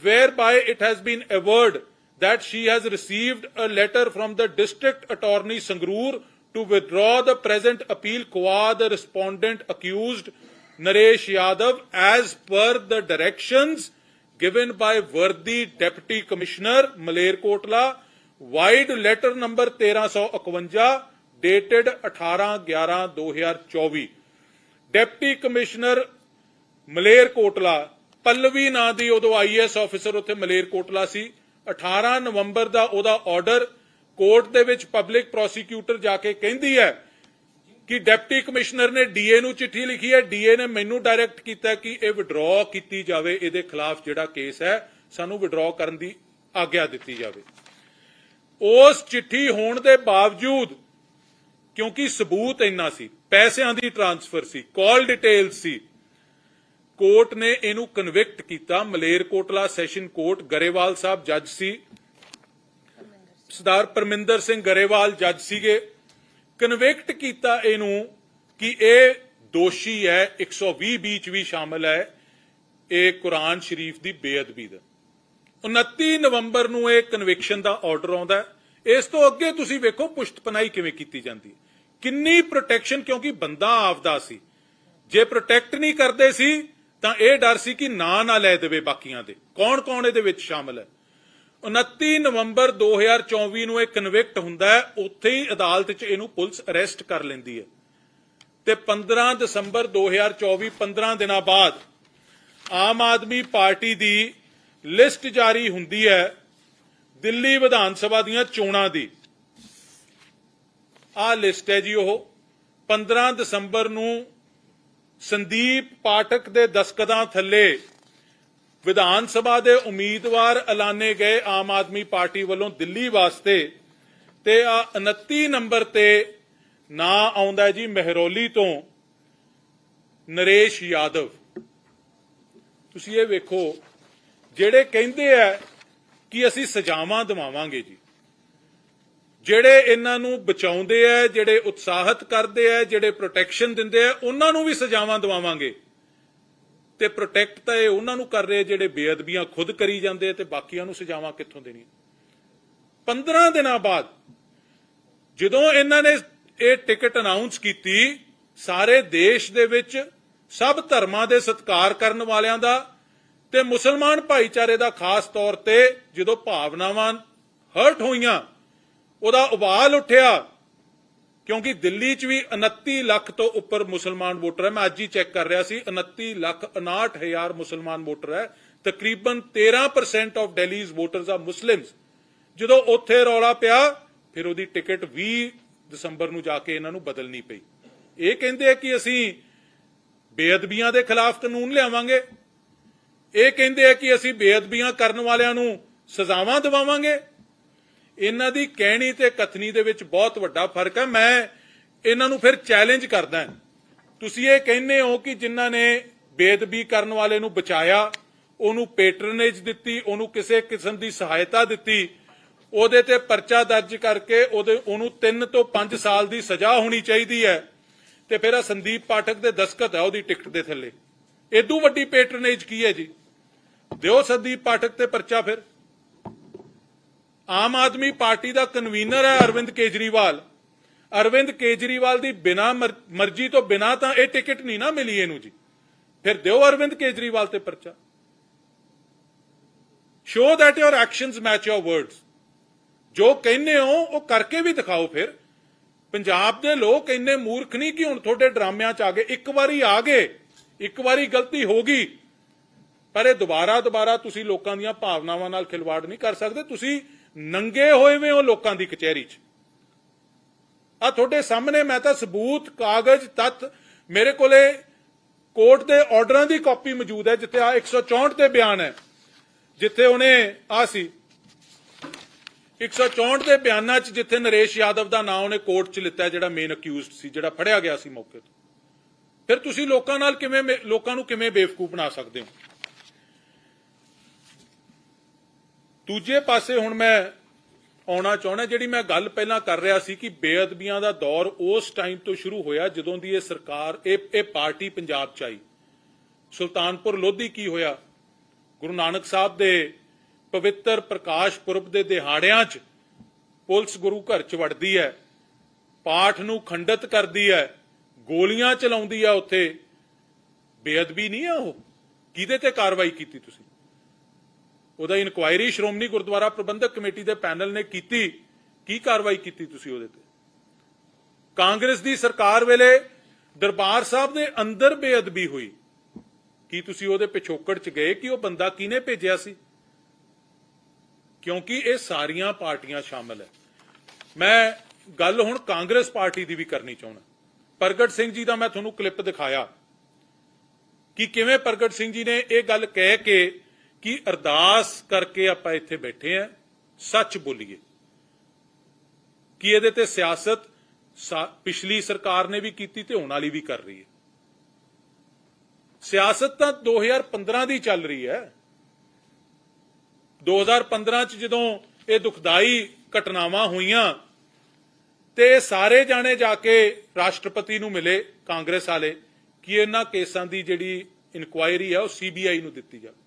Speaker 1: whereby it has been averred that she has received a letter from the district attorney Sangrur to withdraw the present appeal. Qua the respondent accused Naresh Yadav, as per the directions given by worthy deputy commissioner Malerkotla vide letter number 1351 dated 18/11/2024 deputy commissioner Malerkotla Pallavi ਨਾਂ ਦੀ ਉਦੋਂ is officer ਉੱਥੇ ਮਲੇਰਕੋਟਲਾ ਸੀ। 18 ਨਵੰਬਰ ਦਾ ਉਹਦਾ order court ਦੇ ਵਿੱਚ public prosecutor ਜਾ ਕੇ ਕਹਿੰਦੀ ਹੈ ਕਿ ਡਿਪਟੀ ਕਮਿਸ਼ਨਰ ਨੇ ਡੀਏ ਨੂੰ ਚਿੱਠੀ ਲਿਖੀ ਹੈ। ਡੀਏ ਨੇ ਮੈਨੂੰ ਡਾਇਰੈਕਟ ਕੀਤਾ ਕਿ ਇਹ ਵਿਡਰਾਅ ਕੀਤੀ ਜਾਵੇ। ਇਹਦੇ ਖਿਲਾਫ ਜਿਹੜਾ ਕੇਸ ਹੈ, ਸਾਨੂੰ ਵਿਡਰਾਅ ਕਰਨ ਦੀ ਆਗਿਆ ਦਿੱਤੀ ਜਾਵੇ। ਉਸ ਚਿੱਠੀ ਹੋਣ ਦੇ ਬਾਵਜੂਦ, ਕਿਉਂਕਿ ਸਬੂਤ ਇੰਨਾ ਸੀ, ਪੈਸਿਆਂ ਦੀ ਟ੍ਰਾਂਸਫਰ ਸੀ ਕਾਲ ਡਿਟੇਲ ਸੀ, ਕੋਰਟ ਨੇ ਇਹਨੂੰ ਕਨਵਿਕਟ ਕੀਤਾ। ਮਲੇਰਕੋਟਲਾ ਸੈਸ਼ਨ ਕੋਰਟ, ਗਰੇਵਾਲ ਸਾਹਿਬ ਜੱਜ ਸੀ। ਸਰਦਾਰ ਪਰਮਿੰਦਰ ਸਿੰਘ ਗਰੇਵਾਲ ਜੱਜ ਸੀਗੇ। ਕਨਵਿਕਟ ਕੀਤਾ ਇਹਨੂੰ ਕਿ ਇਹ ਦੋਸ਼ੀ ਹੈ 120 ਵਿੱਚ ਵੀ ਸ਼ਾਮਲ ਹੈ, ਇਹ ਕੁਰਾਨ ਸ਼ਰੀਫ ਦੀ ਬੇਅਦਬੀ ਦਾ। 29 ਨਵੰਬਰ ਨੂੰ ਇਹ ਕਨਵਿਕਸ਼ਨ ਦਾ ਆਰਡਰ ਆਉਂਦਾ ਇਸ ਤੋਂ ਅੱਗੇ ਤੁਸੀਂ ਵੇਖੋ ਪੁਸ਼ਤਪਨਾਈ ਕਿਵੇਂ ਕੀਤੀ ਜਾਂਦੀ ਹੈ। ਕਿੰਨੀ ਪ੍ਰੋਟੈਕਸ਼ਨ ਕਿਉਂਕਿ ਬੰਦਾ ਆਪਦਾ ਸੀ। ਜੇ ਪ੍ਰੋਟੈਕਟ ਨਹੀਂ ਕਰਦੇ ਸੀ, ਤਾਂ ਇਹ ਡਰ ਸੀ ਕਿ ਨਾਂ ਨਾ ਲੈ ਦੇਵੇ ਬਾਕੀਆਂ ਦੇ। ਕੌਣ ਕੌਣ ਇਹਦੇ ਵਿੱਚ ਸ਼ਾਮਲ ਹੈ? 29 ਨਵੰਬਰ 2024 ਨੂੰ ਇਹ ਕਨਵਿਕਟ ਹੁੰਦਾ ਹੈ, ਉੱਥੇ ਹੀ ਅਦਾਲਤ 'ਚ ਇਹਨੂੰ ਪੁਲਿਸ ਅਰੈਸਟ ਕਰ ਲੈਂਦੀ ਹੈ। ਤੇ 15 ਦਸੰਬਰ 2024 15 ਦਿਨਾਂ ਬਾਅਦ ਆਮ ਆਦਮੀ ਪਾਰਟੀ ਦੀ ਲਿਸਟ ਜਾਰੀ ਹੁੰਦੀ ਹੈ ਦਿੱਲੀ ਵਿਧਾਨ ਸਭਾ ਦੀਆਂ ਚੋਣਾਂ ਦੀ। ਆ ਲਿਸਟ ਹੈ ਜੀ ਉਹ। 15 ਦਸੰਬਰ ਨੂੰ ਸੰਦੀਪ ਪਾਠਕ ਦੇ ਦਸਕਦਾਂ ਥੱਲੇ ਵਿਧਾਨ ਸਭਾ ਦੇ ਉਮੀਦਵਾਰ ਐਲਾਨੇ ਗਏ ਆਮ ਆਦਮੀ ਪਾਰਟੀ ਵੱਲੋਂ ਦਿੱਲੀ ਵਾਸਤੇ ਤੇ ਆ 29 ਨੰਬਰ ਤੇ ਨਾਂ ਆਉਂਦਾ ਜੀ ਮਹਿਰੌਲੀ ਤੋਂ ਨਰੇਸ਼ ਯਾਦਵ। ਤੁਸੀਂ ਇਹ ਵੇਖੋ, ਜਿਹੜੇ ਕਹਿੰਦੇ ਆ ਕਿ ਅਸੀਂ ਸਜ਼ਾਵਾਂ ਦਿਵਾਵਾਂਗੇ ਜੀ, ਜਿਹੜੇ ਇਹਨਾਂ ਨੂੰ ਬਚਾਉਂਦੇ ਆ, ਜਿਹੜੇ ਉਤਸ਼ਾਹਿਤ ਕਰਦੇ ਆ, ਜਿਹੜੇ ਪ੍ਰੋਟੈਕਸ਼ਨ ਦਿੰਦੇ ਆ, ਉਹਨਾਂ ਨੂੰ ਵੀ ਸਜ਼ਾਵਾਂ ਦਿਵਾਵਾਂਗੇ। ਤੇ ਪ੍ਰੋਟੈਕਟ ਤਾਂ ਇਹ ਉਹਨਾਂ ਨੂੰ ਕਰ ਰਹੇ ਜਿਹੜੇ ਬੇਅਦਬੀਆਂ ਖੁਦ ਕਰੀ ਜਾਂਦੇ ਤੇ ਬਾਕੀਆਂ ਨੂੰ ਸਜ਼ਾਵਾਂ ਕਿੱਥੋਂ ਦੇਣੀਆਂ? 15 ਦਿਨਾਂ ਬਾਅਦ ਜਦੋਂ ਇਹਨਾਂ ਨੇ ਇਹ ਟਿਕਟ ਅਨਾਉਂਸ ਕੀਤੀ, ਸਾਰੇ ਦੇਸ਼ ਦੇ ਵਿੱਚ ਸਭ ਧਰਮਾਂ ਦੇ ਸਤਿਕਾਰ ਕਰਨ ਵਾਲਿਆਂ ਦਾ ਤੇ ਮੁਸਲਮਾਨ ਭਾਈਚਾਰੇ ਦਾ ਖਾਸ ਤੌਰ ਤੇ ਜਦੋਂ ਭਾਵਨਾਵਾਂ ਹਰਟ ਹੋਈਆਂ, ਉਹਦਾ ਉਬਾਲ ਉੱਠਿਆ ਕਿਉਂਕਿ ਦਿੱਲੀ 'ਚ ਵੀ 29 ਲੱਖ ਤੋਂ ਉੱਪਰ ਮੁਸਲਮਾਨ ਵੋਟਰ ਹੈ। ਮੈਂ ਅੱਜ ਹੀ ਚੈੱਕ ਕਰ ਰਿਹਾ ਸੀ 29 ਲੱਖ 59 ਹਜ਼ਾਰ ਮੁਸਲਮਾਨ ਵੋਟਰ ਹੈ। ਤਕਰੀਬਨ 13% of Delhi's voters are Muslims ਜਦੋਂ ਉੱਥੇ ਰੌਲਾ ਪਿਆ, ਫਿਰ ਉਹਦੀ ਟਿਕਟ 20 ਦਸੰਬਰ ਨੂੰ ਜਾ ਕੇ ਇਹਨਾਂ ਨੂੰ ਬਦਲਣੀ ਪਈ। ਇਹ ਕਹਿੰਦੇ ਆ ਕਿ ਅਸੀਂ ਬੇਅਦਬੀਆਂ ਦੇ ਖਿਲਾਫ ਕਾਨੂੰਨ ਲਿਆਵਾਂਗੇ। ਇਹ ਕਹਿੰਦੇ ਆ ਕਿ ਅਸੀਂ ਬੇਅਦਬੀਆਂ ਕਰਨ ਵਾਲਿਆਂ ਨੂੰ ਸਜ਼ਾਵਾਂ ਦਿਵਾਵਾਂਗੇ। ਇਹਨਾਂ ਦੀ ਕਹਿਣੀ ਤੇ ਕਥਨੀ ਦੇ ਵਿੱਚ ਬਹੁਤ ਵੱਡਾ ਫ਼ਰਕ ਹੈ। ਮੈਂ ਇਹਨਾਂ ਨੂੰ ਫਿਰ ਚੈਲੰਜ ਕਰਦਾ ਤੁਸੀਂ ਇਹ ਕਹਿੰਦੇ ਹੋ ਕਿ ਜਿਨ੍ਹਾਂ ਨੇ ਬੇਦਬੀ ਕਰਨ ਵਾਲੇ ਨੂੰ ਬਚਾਇਆ, ਉਹਨੂੰ ਪੈਟਰਨੇਜ ਦਿੱਤੀ, ਉਹਨੂੰ ਕਿਸੇ ਕਿਸਮ ਦੀ ਸਹਾਇਤਾ ਦਿੱਤੀ, ਉਹਦੇ ਤੇ ਪਰਚਾ ਦਰਜ ਕਰਕੇ ਉਹਦੇ, ਉਹਨੂੰ 3 ਤੋਂ 5 ਸਾਲ ਦੀ ਸਜ਼ਾ ਹੋਣੀ ਚਾਹੀਦੀ ਹੈ। ਤੇ ਫਿਰ ਆ ਸੰਦੀਪ ਪਾਠਕ ਦੇ ਦਸਖਤ ਹੈ ਉਹਦੀ ਟਿਕਟ ਦੇ ਥੱਲੇ। ਏਦੂ ਵੱਡੀ ਪੈਟਰਨੇਜ ਕੀ ਹੈ ਜੀ? ਦਿਓ ਸੰਦੀਪ ਪਾਠਕ ਤੇ ਪਰਚਾ ਫਿਰ। ਆਮ ਆਦਮੀ ਪਾਰਟੀ ਦਾ ਕਨਵੀਨਰ ਹੈ ਅਰਵਿੰਦ ਕੇਜਰੀਵਾਲ। ਅਰਵਿੰਦ ਕੇਜਰੀਵਾਲ ਦੀ ਬਿਨਾ ਮਰਜ਼ੀ ਤੋਂ ਬਿਨਾ ਤਾਂ ਇਹ ਟਿਕਟ ਨਹੀਂ ਨਾ ਮਿਲੀ ਇਹਨੂੰ ਜੀ। ਫਿਰ ਦਿਓ ਅਰਵਿੰਦ ਕੇਜਰੀਵਾਲ ਤੇ ਪਰਚਾ। Show that your actions match your words ਜੋ ਕਹਿੰਦੇ ਹੋ, ਉਹ ਕਰਕੇ ਵੀ ਦਿਖਾਓ ਫਿਰ। ਪੰਜਾਬ ਦੇ ਲੋਕ ਇੰਨੇ ਮੂਰਖ ਨਹੀਂ ਕਿ ਹੁਣ ਤੁਹਾਡੇ ਡਰਾਮਿਆਂ ਚ ਆ ਗਏ। ਇੱਕ ਵਾਰੀ ਆ ਗਏ, ਇੱਕ ਵਾਰੀ ਗਲਤੀ ਹੋ ਗਈ। ਪਰ ਇਹ ਦੁਬਾਰਾ ਦੁਬਾਰਾ ਤੁਸੀਂ ਲੋਕਾਂ ਦੀਆਂ ਭਾਵਨਾਵਾਂ ਨਾਲ ਖਿਲਵਾੜ ਨਹੀਂ ਕਰ ਸਕਦੇ। ਤੁਸੀਂ ਨੰਗੇ ਹੋਏ ਵੇ ਉਹ ਲੋਕਾਂ ਦੀ ਕਚਹਿਰੀ 'ਚ। ਆ ਤੁਹਾਡੇ ਸਾਹਮਣੇ ਮੈਂ ਤਾਂ ਸਬੂਤ, ਕਾਗਜ਼, ਤੱਤ, ਮੇਰੇ ਕੋਲੇ ਕੋਰਟ ਦੇ ਆਰਡਰਾਂ ਦੀ ਕਾਪੀ ਮੌਜੂਦ ਹੈ, ਜਿੱਥੇ ਆ 164 ਤੇ ਬਿਆਨ ਹੈ। ਜਿੱਥੇ ਉਹਨੇ ਆ ਸੀ 164 ਦੇ ਬਿਆਨਾਂ 'ਚ ਜਿੱਥੇ ਨਰੇਸ਼ ਯਾਦਵ ਦਾ ਨਾਮ ਉਹਨੇ ਕੋਰਟ 'ਚ ਲਿੱਤਾ ਜਿਹੜਾ ਮੇਨ ਅਕਿਊਜ਼ਡ ਸੀ, ਜਿਹੜਾ ਫੜਿਆ ਗਿਆ ਸੀ ਮੌਕੇ ਤੋਂ। ਫਿਰ ਤੁਸੀਂ ਲੋਕਾਂ ਨਾਲ ਕਿਵੇਂ ਲੋਕਾਂ ਨੂੰ ਕਿਵੇਂ ਬੇਵਕੂਫ ਬਣਾ ਸਕਦੇ ਹੋ? ਦੂਜੇ ਪਾਸੇ ਹੁਣ ਮੈਂ ਆਉਣਾ ਚਾਹੁੰਦਾ, ਜਿਹੜੀ ਮੈਂ ਗੱਲ ਪਹਿਲਾਂ ਕਰ ਰਿਹਾ ਸੀ ਕਿ ਬੇਅਦਬੀਆਂ ਦਾ ਦੌਰ ਉਸ ਟਾਈਮ ਤੋਂ ਸ਼ੁਰੂ ਹੋਇਆ ਜਦੋਂ ਦੀ ਇਹ ਸਰਕਾਰ, ਇਹ ਇਹ ਪਾਰਟੀ ਪੰਜਾਬ ਚ ਆਈ। ਸੁਲਤਾਨਪੁਰ ਲੋਧੀ ਕੀ ਹੋਇਆ? ਗੁਰੂ ਨਾਨਕ ਸਾਹਿਬ ਦੇ ਪਵਿੱਤਰ ਪ੍ਰਕਾਸ਼ ਪੁਰਬ ਦੇ ਦਿਹਾੜਿਆਂ 'ਚ ਪੁਲਿਸ ਗੁਰੂ ਘਰ 'ਚ ਵੜਦੀ ਹੈ, ਪਾਠ ਨੂੰ ਖੰਡਿਤ ਕਰਦੀ ਹੈ, ਗੋਲੀਆਂ ਚਲਾਉਂਦੀ ਹੈ ਉੱਥੇ। ਬੇਅਦਬੀ ਨਹੀਂ ਹੈ ਉਹ? ਕਿਹਦੇ ਤੇ ਕਾਰਵਾਈ ਕੀਤੀ ਤੁਸੀਂ? ਉਹਦਾ ਇਨਕੁਆਇਰੀ ਸ਼੍ਰੋਮਣੀ ਗੁਰਦੁਆਰਾ ਪ੍ਰਬੰਧਕ ਕਮੇਟੀ ਦੇ ਪੈਨਲ ਨੇ ਕੀਤੀ। ਕੀ ਕਾਰਵਾਈ ਕੀਤੀ ਤੁਸੀਂ ਉਹਦੇ ਤੇ? ਕਾਂਗਰਸ ਦੀ ਸਰਕਾਰ ਵੇਲੇ ਦਰਬਾਰ ਸਾਹਿਬ ਦੇ ਅੰਦਰ ਬੇਅਦਬੀ ਹੋਈ। ਕੀ ਤੁਸੀਂ ਉਹਦੇ ਪਿਛੋਕੜ ਚ ਗਏ ਕਿ ਉਹ ਬੰਦਾ ਕਿਹਨੇ ਭੇਜਿਆ ਸੀ? ਕਿਉਂਕਿ ਇਹ ਸਾਰੀਆਂ ਪਾਰਟੀਆਂ ਸ਼ਾਮਲ ਹੈ। ਮੈਂ ਗੱਲ ਹੁਣ ਕਾਂਗਰਸ ਪਾਰਟੀ ਦੀ ਵੀ ਕਰਨੀ ਚਾਹੁੰਦਾ। ਪ੍ਰਗਟ ਸਿੰਘ ਜੀ ਦਾ ਮੈਂ ਤੁਹਾਨੂੰ ਕਲਿੱਪ ਦਿਖਾਇਆ। ਕਿ ਕਿਵੇਂ ਪ੍ਰਗਟ ਸਿੰਘ ਜੀ ਨੇ ਇਹ ਗੱਲ ਕਹਿ ਕੇ ਕਿ ਅਰਦਾਸ ਕਰਕੇ ਆਪਾਂ ਇੱਥੇ ਬੈਠੇ ਆ? ਸੱਚ ਬੋਲੀਏ। ਕਿ ਇਹਦੇ ਤੇ ਸਿਆਸਤ ਪਿਛਲੀ ਸਰਕਾਰ ਨੇ ਵੀ ਕੀਤੀ ਤੇ ਹੋਣ ਵਾਲੀ ਵੀ ਕਰ ਰਹੀ ਹੈ? ਸਿਆਸਤ ਤਾਂ 2015 ਦੀ ਚੱਲ ਰਹੀ ਹੈ। 2015 ਚ ਜਦੋਂ ਇਹ ਦੁਖਦਾਈ ਘਟਨਾਵਾਂ ਹੋਈਆਂ ਤੇ ਸਾਰੇ ਜਾਣੇ ਜਾ ਕੇ ਰਾਸ਼ਟਰਪਤੀ ਨੂੰ ਮਿਲੇ, ਕਾਂਗਰਸ ਵਾਲੇ, ਕਿ ਇਹਨਾਂ ਕੇਸਾਂ ਦੀ ਜਿਹੜੀ ਇਨਕੁਆਇਰੀ ਹੈ ਉਹ ਸੀਬੀਆਈ ਨੂੰ ਦਿੱਤੀ ਜਾਵੇ।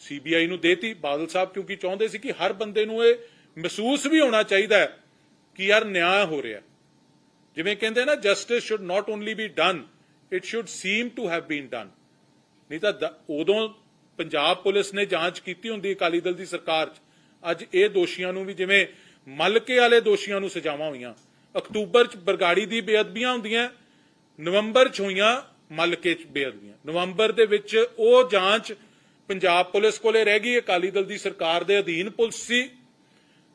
Speaker 1: ਸੀਬੀਆਈ ਨੂੰ ਦੇਤੀ। ਬਾਦਲ ਸਾਹਿਬ ਕਿਉਂਕਿ ਚਾਹੁੰਦੇ ਸੀ ਕਿ ਹਰ ਬੰਦੇ ਨੂੰ ਇਹ ਮਹਿਸੂਸ ਵੀ ਹੋਣਾ ਚਾਹੀਦਾ ਹੈ ਕਿ ਯਾਰ ਨਿਆਂ ਹੋ ਰਿਹਾ ਜਿਵੇਂ ਕਹਿੰਦੇ ਨਾ justice should not only be done it should seem to have been done ਨਹੀਂ ਤਾਂ ਉਦੋਂ ਪੰਜਾਬ ਪੁਲਿਸ ਨੇ ਜਾਂਚ ਕੀਤੀ ਹੁੰਦੀ ਅਕਾਲੀ ਦਲ ਦੀ ਸਰਕਾਰ 'ਚ। ਅੱਜ ਇਹ ਦੋਸ਼ੀਆਂ ਨੂੰ ਵੀ ਜਿਵੇਂ ਮਲਕੇ ਵਾਲੇ ਦੋਸ਼ੀਆਂ ਨੂੰ ਸਜ਼ਾਵਾਂ ਹੋਈਆਂ। ਅਕਤੂਬਰ 'ਚ ਬਰਗਾੜੀ ਦੀ ਬੇਅਦਬੀਆਂ ਹੁੰਦੀਆਂ, ਨਵੰਬਰ 'ਚ ਹੋਈਆਂ ਮਲਕੇ 'ਚ ਬੇਅਦਬੀਆਂ। ਨਵੰਬਰ ਦੇ ਵਿੱਚ ਉਹ ਜਾਂਚ ਪੰਜਾਬ ਪੁਲਿਸ ਕੋਲੇ ਰਹਿ ਗਈ, ਅਕਾਲੀ ਦਲ ਦੀ ਸਰਕਾਰ ਦੇ ਅਧੀਨ ਪੁਲਿਸ ਸੀ।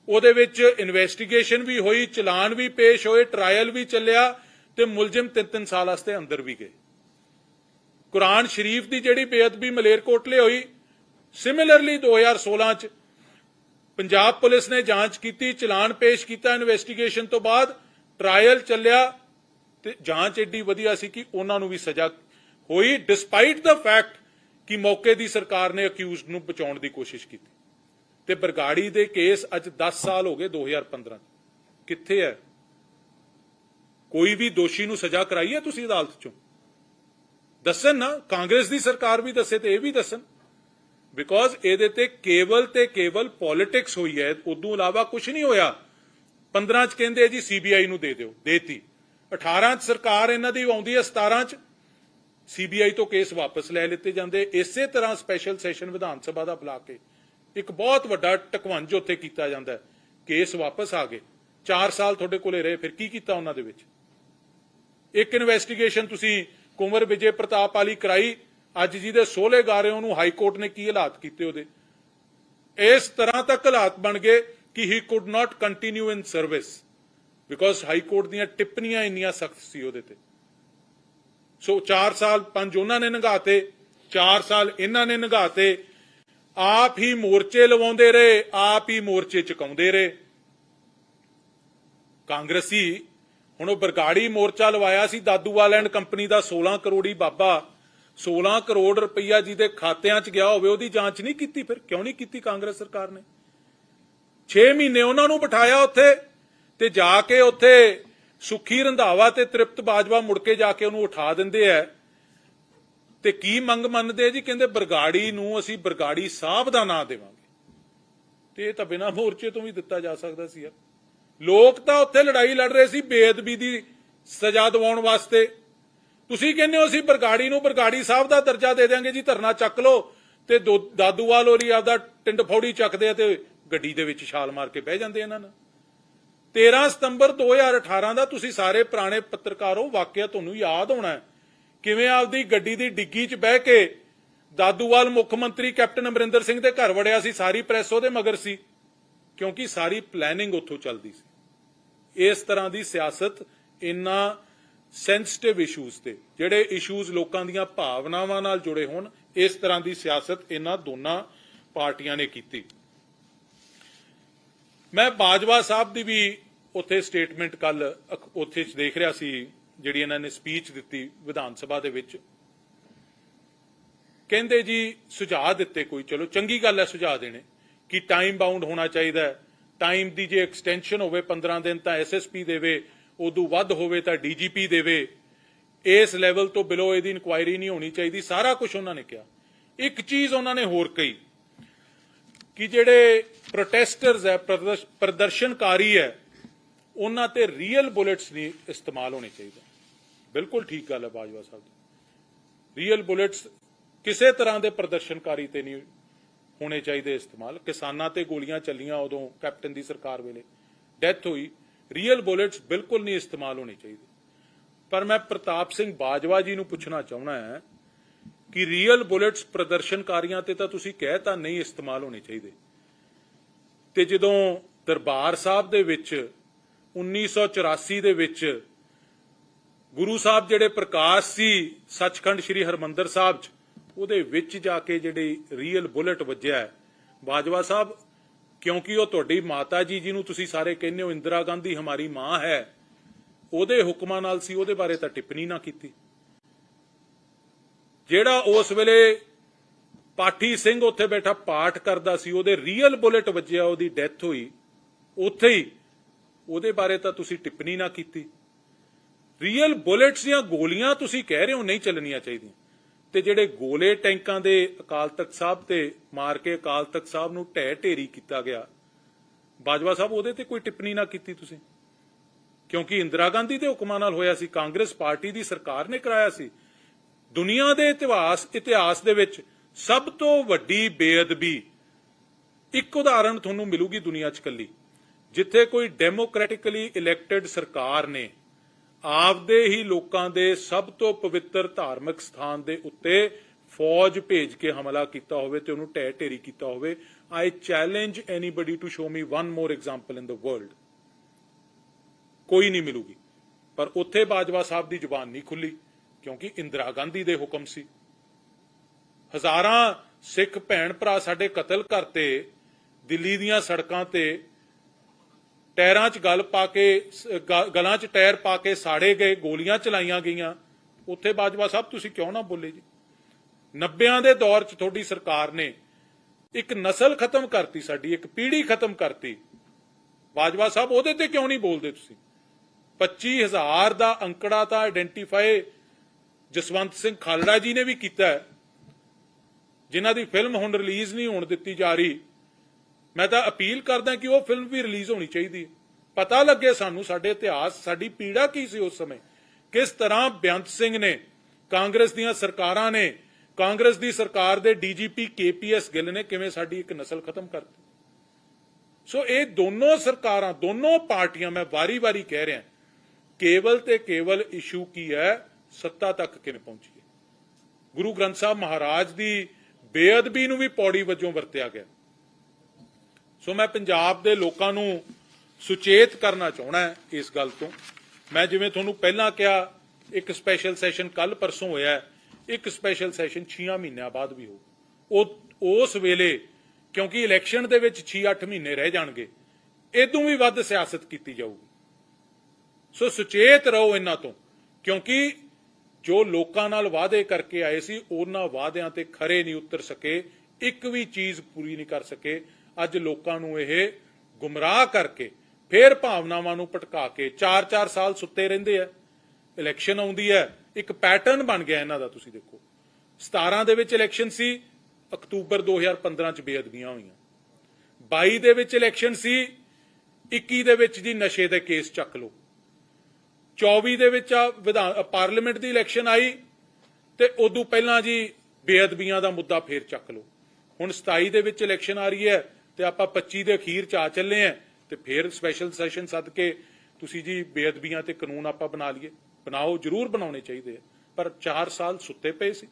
Speaker 1: ਉਹਦੇ ਵਿੱਚ ਇਨਵੈਸਟੀਗੇਸ਼ਨ ਵੀ ਹੋਈ, ਚਲਾਨ ਵੀ ਪੇਸ਼ ਹੋਏ ਟਰਾਇਲ ਵੀ ਚੱਲਿਆ ਤੇ ਮੁਲਜ਼ਮ ਤਿੰਨ ਤਿੰਨ ਸਾਲ ਵਾਸਤੇ ਅੰਦਰ ਵੀ ਗਏ। ਕੁਰਾਨ ਸ਼ਰੀਫ ਦੀ ਜਿਹੜੀ ਬੇਅਦਬੀ ਮਲੇਰਕੋਟਲੇ ਹੋਈ ਸਿਮਿਲਰਲੀ 2016 ਚ ਪੰਜਾਬ ਪੁਲਿਸ ਨੇ ਜਾਂਚ ਕੀਤੀ, ਚਲਾਨ ਪੇਸ਼ ਕੀਤਾ ਇਨਵੈਸਟੀਗੇਸ਼ਨ ਤੋਂ ਬਾਅਦ ਟਰਾਇਲ ਚੱਲਿਆ ਤੇ ਜਾਂਚ ਏਡੀ ਵਧੀਆ ਸੀ ਕਿ ਉਹਨਾਂ ਨੂੰ ਵੀ ਸਜ਼ਾ ਹੋਈ ਡਿਸਪਾਈਟ ਦਾ ਫੈਕਟ ਕਿ ਮੌਕੇ ਦੀ ਸਰਕਾਰ ਨੇ ਅਕਿਊਜ਼ਡ ਨੂੰ ਬਚਾਉਣ ਦੀ ਕੋਸ਼ਿਸ਼ ਕੀਤੀ। ਤੇ ਬਰਗਾੜੀ ਦੇ ਕੇਸ ਅੱਜ 10 ਸਾਲ ਹੋ ਗਏ 2015 ਚ। ਕਿੱਥੇ ਹੈ? ਕੋਈ ਵੀ ਦੋਸ਼ੀ ਨੂੰ ਸਜ਼ਾ ਕਰਾਈ ਹੈ ਤੁਸੀਂ ਅਦਾਲਤ ਚੋਂ? ਦੱਸਣ ਨਾ, ਕਾਂਗਰਸ ਦੀ ਸਰਕਾਰ ਵੀ ਦੱਸੇ ਤੇ ਇਹ ਵੀ ਦੱਸਣ। ਬਿਕੋਜ਼ ਇਹਦੇ ਤੇ ਕੇਵਲ ਤੇ ਕੇਵਲ ਪੋਲਿਟਿਕਸ ਹੋਈ ਹੈ, ਉਦੋਂ ਇਲਾਵਾ ਕੁਝ ਨਹੀਂ ਹੋਇਆ। 15 ਚ ਕਹਿੰਦੇ ਜੀ ਸੀਬੀਆਈ ਨੂੰ ਦੇ ਦਿਓ, ਦੇਤੀ। 18 ਚ ਸਰਕਾਰ ਇਹਨਾਂ ਦੀ ਆਉਂਦੀ ਹੈ 17 ਚ ਸੀਬੀਆਈ ਤੋਂ ਕੇਸ ਵਾਪਸ ਲੈ ਲਿੱਤੇ ਜਾਂਦੇ। ਇਸੇ ਤਰ੍ਹਾਂ ਸਪੈਸ਼ਲ ਸੈਸ਼ਨ ਵਿਧਾਨ ਸਭਾ ਦਾ ਬੁਲਾ ਕੇ ਇੱਕ ਬਹੁਤ ਵੱਡਾ ਟਕਵੰਜ ਉੱਥੇ ਕੀਤਾ ਜਾਂਦਾ ਕੇਸ ਵਾਪਸ ਆ ਗਏ। 4 ਸਾਲ ਤੁਹਾਡੇ ਕੋਲੇ ਰਹੇ, ਫਿਰ ਕੀ ਕੀਤਾ ਉਹਨਾਂ ਦੇ ਵਿੱਚ? ਇੱਕ ਇਨਵੈਸਟੀਗੇਸ਼ਨ ਤੁਸੀਂ ਕੁੰਵਰ ਵਿਜੇ ਪ੍ਰਤਾਪ ਵਾਲੀ ਕਰਾਈ। ਅੱਜ ਜਿਹਦੇ ਸੋਲੇ ਗਾਰੇ ਉਹਨੂੰ ਹਾਈ ਕੋਰਟ ਨੇ ਕੀ ਹਾਲਾਤ ਕੀਤੇ ਉਹਦੇ? ਇਸ ਤਰ੍ਹਾਂ ਤੱਕ ਹਾਲਾਤ ਬਣ ਗਏ ਕਿ he could not continue in service because high court ਦੀਆਂ ਟਿੱਪਣੀਆਂ ਇੰਨੀਆਂ ਸਖਤ ਸੀ ਉਹਦੇ ਤੇ। ਸੋ 4 ਸਾਲ ਪੰਜ ਉਹਨਾਂ ਨੇ ਨਗਾਤੇ 4 ਸਾਲ ਇਹਨਾਂ ਨੇ ਨਗਾਤੇ। ਆਪ ਹੀ ਮੋਰਚੇ ਲਵਾਉਂਦੇ ਰਹੇ, ਆਪ ਹੀ ਮੋਰਚੇ ਚੁਕਾਉਂਦੇ ਰਹੇ। ਕਾਂਗਰਸੀ, ਹੁਣ ਉਹ ਬਰਗਾੜੀ ਮੋਰਚਾ ਲਵਾਇਆ ਸੀ, ਦਾਦੂਵਾਲ ਐਂਡ ਕੰਪਨੀ ਦਾ 16 ਕਰੋੜੀ ਬਾਬਾ। 16 ਕਰੋੜ ਰੁਪਈਆ ਜਿਹਦੇ ਖਾਤਿਆਂ 'ਚ ਗਿਆ ਹੋਵੇ, ਉਹਦੀ ਜਾਂਚ ਨਹੀਂ ਕੀਤੀ ਫਿਰ, ਕਿਉਂ ਨਹੀਂ ਕੀਤੀ ਕਾਂਗਰਸ ਸਰਕਾਰ ਨੇ? 6 ਮਹੀਨੇ ਉਹਨਾਂ ਨੂੰ ਬਿਠਾਇਆ ਉੱਥੇ, ਤੇ ਜਾ ਕੇ ਉੱਥੇ ਸੁਖੀ ਰੰਧਾਵਾ ਤੇ ਤ੍ਰਿਪਤ ਬਾਜਵਾ ਮੁੜ ਕੇ ਜਾ ਕੇ ਉਹਨੂੰ ਉਠਾ ਦਿੰਦੇ ਐ। ਤੇ ਕੀ ਮੰਗ ਮੰਨਦੇ ਜੀ? ਕਹਿੰਦੇ ਬਰਗਾੜੀ ਨੂੰ ਅਸੀਂ ਬਰਗਾੜੀ ਸਾਹਿਬ ਦਾ ਨਾਂ ਦੇਵਾਂਗੇ। ਤੇ ਇਹ ਤਾਂ ਬਿਨਾਂ ਮੋਰਚੇ ਤੋਂ ਵੀ ਦਿੱਤਾ ਜਾ ਸਕਦਾ ਸੀ ਯਾਰ। ਲੋਕ ਤਾਂ ਉੱਥੇ ਲੜਾਈ ਲੜ ਰਹੇ ਸੀ ਬੇਅਦਬੀ ਦੀ ਸਜ਼ਾ ਦਿਵਾਉਣ ਵਾਸਤੇ। ਤੁਸੀਂ ਕਹਿੰਦੇ ਹੋ ਅਸੀਂ ਬਰਗਾੜੀ ਨੂੰ ਬਰਗਾੜੀ ਸਾਹਿਬ ਦਾ ਦਰਜਾ ਦੇ ਦਿਆਂਗੇ ਜੀ, ਧਰਨਾ ਚੱਕ ਲਓ ਤੇ ਦੋ- ਦਾਦੂਵਾਲ ਹੋਰੀ ਆਪਦਾ ਟਿੰਡ ਫੌੜੀ ਚੱਕਦੇ ਆ ਤੇ ਗੱਡੀ ਦੇ ਵਿੱਚ ਛਾਲ ਮਾਰ ਕੇ ਬਹਿ ਜਾਂਦੇ ਇਹਨਾਂ ਨਾਲ। 13 ਸਤੰਬਰ 2018 ਦਾ ਤੁਸੀਂ ਸਾਰੇ ਪੁਰਾਣੇ ਪੱਤਰਕਾਰੋ ਵਾਕਿਆ ਤੁਹਾਨੂੰ ਯਾਦ ਹੋਣਾ ਕਿਵੇਂ ਆਪਦੀ ਗੱਡੀ ਦੀ ਡਿੱਗੀ 'ਚ ਬਹਿ ਕੇ ਦਾਦੂਵਾਲ ਮੁੱਖ ਮੰਤਰੀ ਕੈਪਟਨ ਅਮਰਿੰਦਰ ਸਿੰਘ ਦੇ ਘਰ ਵੜਿਆ ਸੀ, ਸਾਰੀ ਪ੍ਰੈਸ ਉਹਦੇ ਮਗਰ ਸੀ, ਕਿਉਂਕਿ ਸਾਰੀ ਪਲੈਨਿੰਗ ਉੱਥੋਂ ਚੱਲਦੀ ਸੀ। ਇਸ ਤਰ੍ਹਾਂ ਦੀ ਸਿਆਸਤ ਇੰਨਾ ਸੈਂਸਿਟਿਵ ਇਸ਼ੂਜ਼ ਤੇ, ਜਿਹੜੇ ਇਸ਼ੂਜ਼ ਲੋਕਾਂ ਦੀਆਂ ਭਾਵਨਾਵਾਂ ਨਾਲ ਜੁੜੇ ਹੋਣ, ਇਸ ਤਰ੍ਹਾਂ ਦੀ ਸਿਆਸਤ ਇਹਨਾਂ ਦੋਨਾਂ ਪਾਰਟੀਆਂ ਨੇ ਕੀਤੀ। ਮੈਂ ਬਾਜਵਾ ਸਾਹਿਬ ਦੀ ਵੀ ਉੱਥੇ ਸਟੇਟਮੈਂਟ ਕੱਲ ਉੱਥੇ ਚ ਦੇਖ ਰਿਹਾ ਸੀ, ਜਿਹੜੀ ਇਹਨਾਂ ਨੇ ਸਪੀਚ ਦਿੱਤੀ ਵਿਧਾਨ ਸਭਾ ਦੇ ਵਿੱਚ। ਕਹਿੰਦੇ ਜੀ, ਸੁਝਾਅ ਦਿੱਤੇ ਕੋਈ, ਚਲੋ ਚੰਗੀ ਗੱਲ ਹੈ ਸੁਝਾਅ ਦੇਣੇ, ਕਿ ਟਾਈਮ ਬਾਉਂਡ ਹੋਣਾ ਚਾਹੀਦਾ ਹੈ। ਟਾਈਮ ਦੀ ਜੇ ਐਕਸਟੈਂਸ਼ਨ ਹੋਵੇ 15 ਦਿਨ ਤਾਂ ਐਸਐਸਪੀ ਦੇਵੇ, ਉਦੋਂ ਵੱਧ ਹੋਵੇ ਤਾਂ ਡੀਜੀਪੀ ਦੇਵੇ। ਇਸ ਲੈਵਲ ਤੋਂ ਬਿਲੋ ਇਹਦੀ ਇਨਕੁਆਇਰੀ ਨਹੀਂ ਹੋਣੀ ਚਾਹੀਦੀ, ਸਾਰਾ ਕੁਝ ਉਹਨਾਂ ਨੇ ਕਿਹਾ। ਇੱਕ ਚੀਜ਼ ਉਹਨਾਂ ਨੇ ਹੋਰ ਕਹੀ ਕਿ ਜਿਹੜੇ ਪ੍ਰੋਟੈਸਟਰਸ ਹੈ ਪ੍ਰਦਰਸ਼ਨਕਾਰੀ ਹੈ, ਉਹਨਾਂ ਤੇ ਰੀਅਲ ਬੁਲੇਟਸ ਨਹੀਂ ਇਸਤੇਮਾਲ ਹੋਣੇ ਚਾਹੀਦੇ ਬਿਲਕੁਲ ਠੀਕ ਗੱਲ ਹੈ ਬਾਜਵਾ ਸਾਹਿਬ ਦੀ। ਰੀਅਲ ਬੁਲੇਟਸ ਕਿਸੇ ਤਰ੍ਹਾਂ ਦੇ ਪ੍ਰਦਰਸ਼ਨਕਾਰੀ ਤੇ ਨਹੀਂ ਹੋਣੇ ਚਾਹੀਦੇ ਇਸਤੇਮਾਲ। ਕਿਸਾਨਾਂ ਤੇ ਗੋਲੀਆਂ ਚੱਲੀਆਂ ਉਦੋਂ ਕੈਪਟਨ ਦੀ ਸਰਕਾਰ ਵੇਲੇ ਡੈਥ ਹੋਈ। ਰੀਅਲ ਬੁਲੇਟਸ ਬਿਲਕੁਲ ਨਹੀਂ ਇਸਤੇਮਾਲ ਹੋਣੇ ਚਾਹੀਦੇ। ਪਰ ਮੈਂ ਪ੍ਰਤਾਪ ਸਿੰਘ ਬਾਜਵਾ ਜੀ ਨੂੰ ਪੁੱਛਣਾ ਚਾਹੁੰਦਾ ਹੈ ਕਿ ਰੀਅਲ ਬੁਲੇਟਸ ਪ੍ਰਦਰਸ਼ਨਕਾਰੀਆਂ ਤੇ ਤਾਂ ਤੁਸੀਂ ਕਹਿ ਤਾਂ ਨਹੀਂ ਇਸਤੇਮਾਲ ਹੋਣੇ ਚਾਹੀਦੇ। ਤੇ ਜਦੋਂ ਦਰਬਾਰ ਸਾਹਿਬ ਦੇ ਵਿੱਚ 1984 ਦੇ ਵਿੱਚ ਗੁਰੂ ਸਾਹਿਬ ਜਿਹੜੇ ਪ੍ਰਕਾਸ਼ ਸੀ ਸੱਚਖੰਡ ਸ੍ਰੀ ਹਰਮੰਦਰ ਸਾਹਿਬ ਚ, ਉਹਦੇ ਵਿੱਚ ਜਾ ਕੇ ਜਿਹੜੀ ਰੀਅਲ ਬੁਲਟ ਵੱਜਿਆ ਬਾਜਵਾ ਸਾਹਿਬ, ਕਿਉਂਕਿ ਉਹ ਤੁਹਾਡੀ ਮਾਤਾ ਜੀ, ਜਿਹਨੂੰ ਤੁਸੀਂ ਸਾਰੇ ਕਹਿੰਦੇ ਹੋ, ਇੰਦਰਾ ਗਾਂਧੀ ਹਮਾਰੀ ਮਾਂ ਹੈ, ਉਹਦੇ ਹੁਕਮਾਂ ਨਾਲ ਸੀ, ਉਹਦੇ ਬਾਰੇ ਤਾਂ ਟਿੱਪਣੀ ਨਾ ਕੀਤੀ। ਜਿਹੜਾ ਉਸ ਵੇਲੇ ਪਾਠੀ ਸਿੰਘ ਉੱਥੇ ਬੈਠਾ ਪਾਠ ਕਰਦਾ ਸੀ, ਉਹਦੇ ਰੀਅਲ ਬੁਲੇਟ ਵੱਜਿਆ, ਉਹਦੀ ਡੈਥ ਹੋਈ। ਉੱਥੇ ਹੀ, ਉਹਦੇ ਬਾਰੇ ਤਾਂ ਤੁਸੀਂ ਟਿੱਪਣੀ ਨਾ ਕੀਤੀ। ਰੀਅਲ ਬੁਲੇਟਸ ਦੀਆਂ ਗੋਲੀਆਂ ਤੁਸੀਂ ਕਹਿ ਰਹੇ ਹੋ ਨਹੀਂ ਚੱਲਣੀਆਂ ਚਾਹੀਦੀਆਂ। ਤੇ ਜਿਹੜੇ ਗੋਲੇ ਟੈਂਕਾਂ ਦੇ ਅਕਾਲ ਤਖਤ ਸਾਹਿਬ ਤੇ ਮਾਰ ਕੇ ਅਕਾਲ ਤਖਤ ਸਾਹਿਬ ਨੂੰ ਢਹਿ ਢੇਰੀ ਕੀਤਾ ਗਿਆ, ਬਾਜਵਾ ਸਾਹਿਬ ਉਹਦੇ ਤੇ ਕੋਈ ਟਿੱਪਣੀ ਨਾ ਕੀਤੀ ਤੁਸੀਂ? ਕਿਉਂਕਿ ਇੰਦਰਾ ਗਾਂਧੀ ਦੇ ਹੁਕਮਾਂ ਨਾਲ ਹੋਇਆ ਸੀ, ਕਾਂਗਰਸ ਪਾਰਟੀ ਦੀ ਸਰਕਾਰ ਨੇ ਕਰਾਇਆ ਸੀ। ਦੁਨੀਆ ਦੇ ਇਤਿਹਾਸ ਇਤਿਹਾਸ ਦੇ ਵਿੱਚ ਸਭ ਤੋਂ ਵੱਡੀ ਬੇਅਦਬੀ ਇੱਕ ਉਦਾਹਰਣ ਤੁਹਾਨੂੰ ਮਿਲੂਗੀ ਦੁਨੀਆ 'ਚ ਕੱਲੀ ਜਿੱਥੇ ਕੋਈ ਡੈਮੋਕ੍ਰੈਟਿਕਲੀ ਇਲੈਕਟਿਡ ਸਰਕਾਰ ਨੇ ਆਪਦੇ ਹੀ ਲੋਕਾਂ ਦੇ ਸਭ ਤੋਂ ਪਵਿੱਤਰ ਧਾਰਮਿਕ ਸਥਾਨ ਦੇ ਉੱਤੇ ਫੌਜ ਭੇਜ ਕੇ ਹਮਲਾ ਕੀਤਾ ਹੋਵੇ ਤੇ ਉਹਨੂੰ ਢਹਿ ਢੇਰੀ ਕੀਤਾ ਹੋਵੇ। I challenge anybody to show me one more example in the world ਕੋਈ ਨਹੀਂ ਮਿਲੂਗੀ। ਪਰ ਉੱਥੇ ਬਾਜਵਾ ਸਾਹਿਬ ਦੀ ਜ਼ੁਬਾਨ ਨਹੀਂ ਖੁੱਲੀ। ਕਿਉਂਕਿ ਇੰਦਰਾ ਗਾਂਧੀ ਦੇ ਹੁਕਮ ਸੀ। ਹਜ਼ਾਰਾਂ ਸਿੱਖ ਭੈਣ ਭਰਾ ਸਾਡੇ ਕਤਲ ਕਰਤੇ, ਦਿੱਲੀ ਦੀਆਂ ਸੜਕਾਂ ਤੇ ਟਾਇਰਾਂ 'ਚ ਗਲ ਪਾ ਕੇ ਗਲਾਂ 'ਚ ਟਾਇਰ ਪਾ ਕੇ ਸਾੜੇ ਗਏ, ਗੋਲੀਆਂ ਚਲਾਈਆਂ ਗਈਆਂ। ਉੱਥੇ ਬਾਜਵਾ ਸਾਹਿਬ, ਤੁਸੀਂ ਕਿਉਂ ਨਾ ਬੋਲੇ ਜੀ? 90ਾਂ ਦੇ ਦੌਰ 'ਚ ਤੁਹਾਡੀ ਸਰਕਾਰ ਨੇ ਇੱਕ ਨਸਲ ਖਤਮ ਕਰਤੀ ਸਾਡੀ, ਇੱਕ ਪੀੜ੍ਹੀ ਖਤਮ ਕਰਤੀ। ਬਾਜਵਾ ਸਾਹਿਬ, ਉਹਦੇ ਤੇ ਕਿਉਂ ਨਹੀਂ ਬੋਲਦੇ ਤੁਸੀਂ? 25000 ਦਾ ਅੰਕੜਾ ਤਾਂ ਆਇਡੈਂਟੀਫਾਈ ਜਸਵੰਤ ਸਿੰਘ ਖਾਲੜਾ ਜੀ ਨੇ ਵੀ ਕੀਤਾ ਜਿਨ੍ਹਾਂ ਦੀ ਫਿਲਮ ਹੁਣ ਰਿਲੀਜ਼ ਨਹੀਂ ਹੋਣ ਦਿੱਤੀ ਜਾ ਰਹੀ। ਮੈਂ ਤਾਂ ਅਪੀਲ ਕਰਦਾ ਕਿ ਉਹ ਫਿਲਮ ਵੀ ਰਿਲੀਜ਼ ਹੋਣੀ ਚਾਹੀਦੀ ਹੈ। ਪਤਾ ਲੱਗੇ ਸਾਨੂੰ ਸਾਡੇ ਇਤਿਹਾਸ, ਸਾਡੀ ਪੀੜਾ ਕੀ ਸੀ ਉਸ ਸਮੇਂ? ਕਿਸ ਤਰ੍ਹਾਂ ਬੇਅੰਤ ਸਿੰਘ ਨੇ, ਕਾਂਗਰਸ ਦੀਆਂ ਸਰਕਾਰਾਂ ਨੇ, ਕਾਂਗਰਸ ਦੀ ਸਰਕਾਰ ਦੇ ਡੀਜੀਪੀ ਕੇਪੀਐਸ ਗਿੱਲ ਨੇ ਕਿਵੇਂ ਸਾਡੀ ਇੱਕ ਨਸਲ ਖਤਮ ਕਰਤੀ? ਸੋ ਇਹ ਦੋਨੋਂ ਸਰਕਾਰਾਂ, ਦੋਨੋਂ ਪਾਰਟੀਆਂ ਮੈਂ ਵਾਰੀ-ਵਾਰੀ ਕਹਿ ਰਿਹਾ। ਕੇਵਲ ਤੇ ਕੇਵਲ ਇਸ਼ੂ ਕੀ ਹੈ? ਸੱਤਾ ਤੱਕ ਕਿਵੇਂ ਪਹੁੰਚੀਏ? ਗੁਰੂ ਗ੍ਰੰਥ ਸਾਹਿਬ ਮਹਾਰਾਜ ਦੀ ਬੇਅਦਬੀ ਨੂੰ ਵੀ ਪੌੜੀ ਵਜੋਂ ਵਰਤਿਆ ਗਿਆ। ਸੋ ਮੈਂ ਪੰਜਾਬ ਦੇ ਲੋਕਾਂ ਨੂੰ ਸੁਚੇਤ ਕਰਨਾ ਚਾਹਣਾ ਇਸ ਗੱਲ ਤੋਂ। ਮੈਂ ਜਿਵੇਂ ਤੁਹਾਨੂੰ ਪਹਿਲਾਂ ਕਿਹਾ, ਇੱਕ ਸਪੈਸ਼ਲ ਸੈਸ਼ਨ ਕੱਲ ਪਰਸੋਂ ਹੋਇਆ ਇੱਕ ਸਪੈਸ਼ਲ ਸੈਸ਼ਨ 6 ਮਹੀਨਿਆਂ ਬਾਅਦ ਵੀ ਹੋ ਉਹ, ਉਸ ਵੇਲੇ, ਕਿਉਂਕਿ ਇਲੈਕਸ਼ਨ ਦੇ ਵਿੱਚ 6-8 ਮਹੀਨੇ ਰਹਿ ਜਾਣਗੇ, ਇਦੋਂ ਵੀ ਵੱਧ ਸਿਆਸਤ ਕੀਤੀ ਜਾਊਗੀ। ਸੋ ਸੁਚੇਤ ਰਹੋ ਇਹਨਾਂ ਤੋਂ, ਕਿਉਂਕਿ ਜੋ ਲੋਕਾਂ ਨਾਲ ਵਾਅਦੇ ਕਰਕੇ ਆਏ ਸੀ, ਉਹਨਾਂ ਵਾਅਦਿਆਂ ਤੇ ਖਰੇ ਨਹੀਂ ਉਤਰ ਸਕੇ, ਇੱਕ ਵੀ ਚੀਜ਼ ਪੂਰੀ ਨਹੀਂ ਕਰ ਸਕੇ। ਅੱਜ ਲੋਕਾਂ ਨੂੰ ਇਹ ਗੁੰਮਰਾਹ ਕਰਕੇ ਫੇਰ ਭਾਵਨਾਵਾਂ ਨੂੰ ਭਟਕਾ ਕੇ 4-4 ਸਾਲ ਸੁੱਤੇ ਰਹਿੰਦੇ ਆ। ਇਲੈਕਸ਼ਨ ਆਉਂਦੀ ਹੈ, ਇੱਕ ਪੈਟਰਨ ਬਣ ਗਿਆ ਇਹਨਾਂ ਦਾ, ਤੁਸੀਂ ਦੇਖੋ। 17 ਦੇ ਵਿੱਚ ਇਲੈਕਸ਼ਨ ਸੀ, ਅਕਤੂਬਰ 2015 ਚ ਬੇਅਦਬੀਆਂ ਹੋਈਆਂ। 22 ਦੇ ਵਿੱਚ ਇਲੈਕਸ਼ਨ ਸੀ 21 ਦੇ ਵਿੱਚ ਜੀ ਨਸ਼ੇ ਦੇ ਕੇਸ ਚੱਕ ਲਓ। 24 ਦੇ ਵਿੱਚ ਆ ਵਿਧਾਨ ਪਾਰਲੀਮੈਂਟ ਦੀ ਇਲੈਕਸ਼ਨ ਆਈ ਤੇ ਉਦੋਂ ਪਹਿਲਾਂ ਜੀ ਬੇਅਦਬੀਆਂ ਦਾ ਮੁੱਦਾ ਫੇਰ ਚੱਕ ਲਓ। ਹੁਣ 27 ਦੇ ਵਿੱਚ ਇਲੈਕਸ਼ਨ ਆ ਰਹੀ ਹੈ ਤੇ ਆਪਾਂ 25 ਦੇ ਅਖੀਰ ਚ ਆ ਚੱਲੇ ਆ ਤੇ ਫੇਰ ਸਪੈਸ਼ਲ ਸੈਸ਼ਨ ਸੱਦ ਕੇ ਤੁਸੀਂ ਜੀ ਬੇਅਦਬੀਆਂ ਤੇ ਕਾਨੂੰਨ ਆਪਾਂ ਬਣਾ ਲਈਏ। ਬਣਾਓ, ਜ਼ਰੂਰ ਬਣਾਉਣੇ ਚਾਹੀਦੇ ਆ। ਪਰ 4 ਸਾਲ ਸੁੱਤੇ ਪਏ ਸੀ।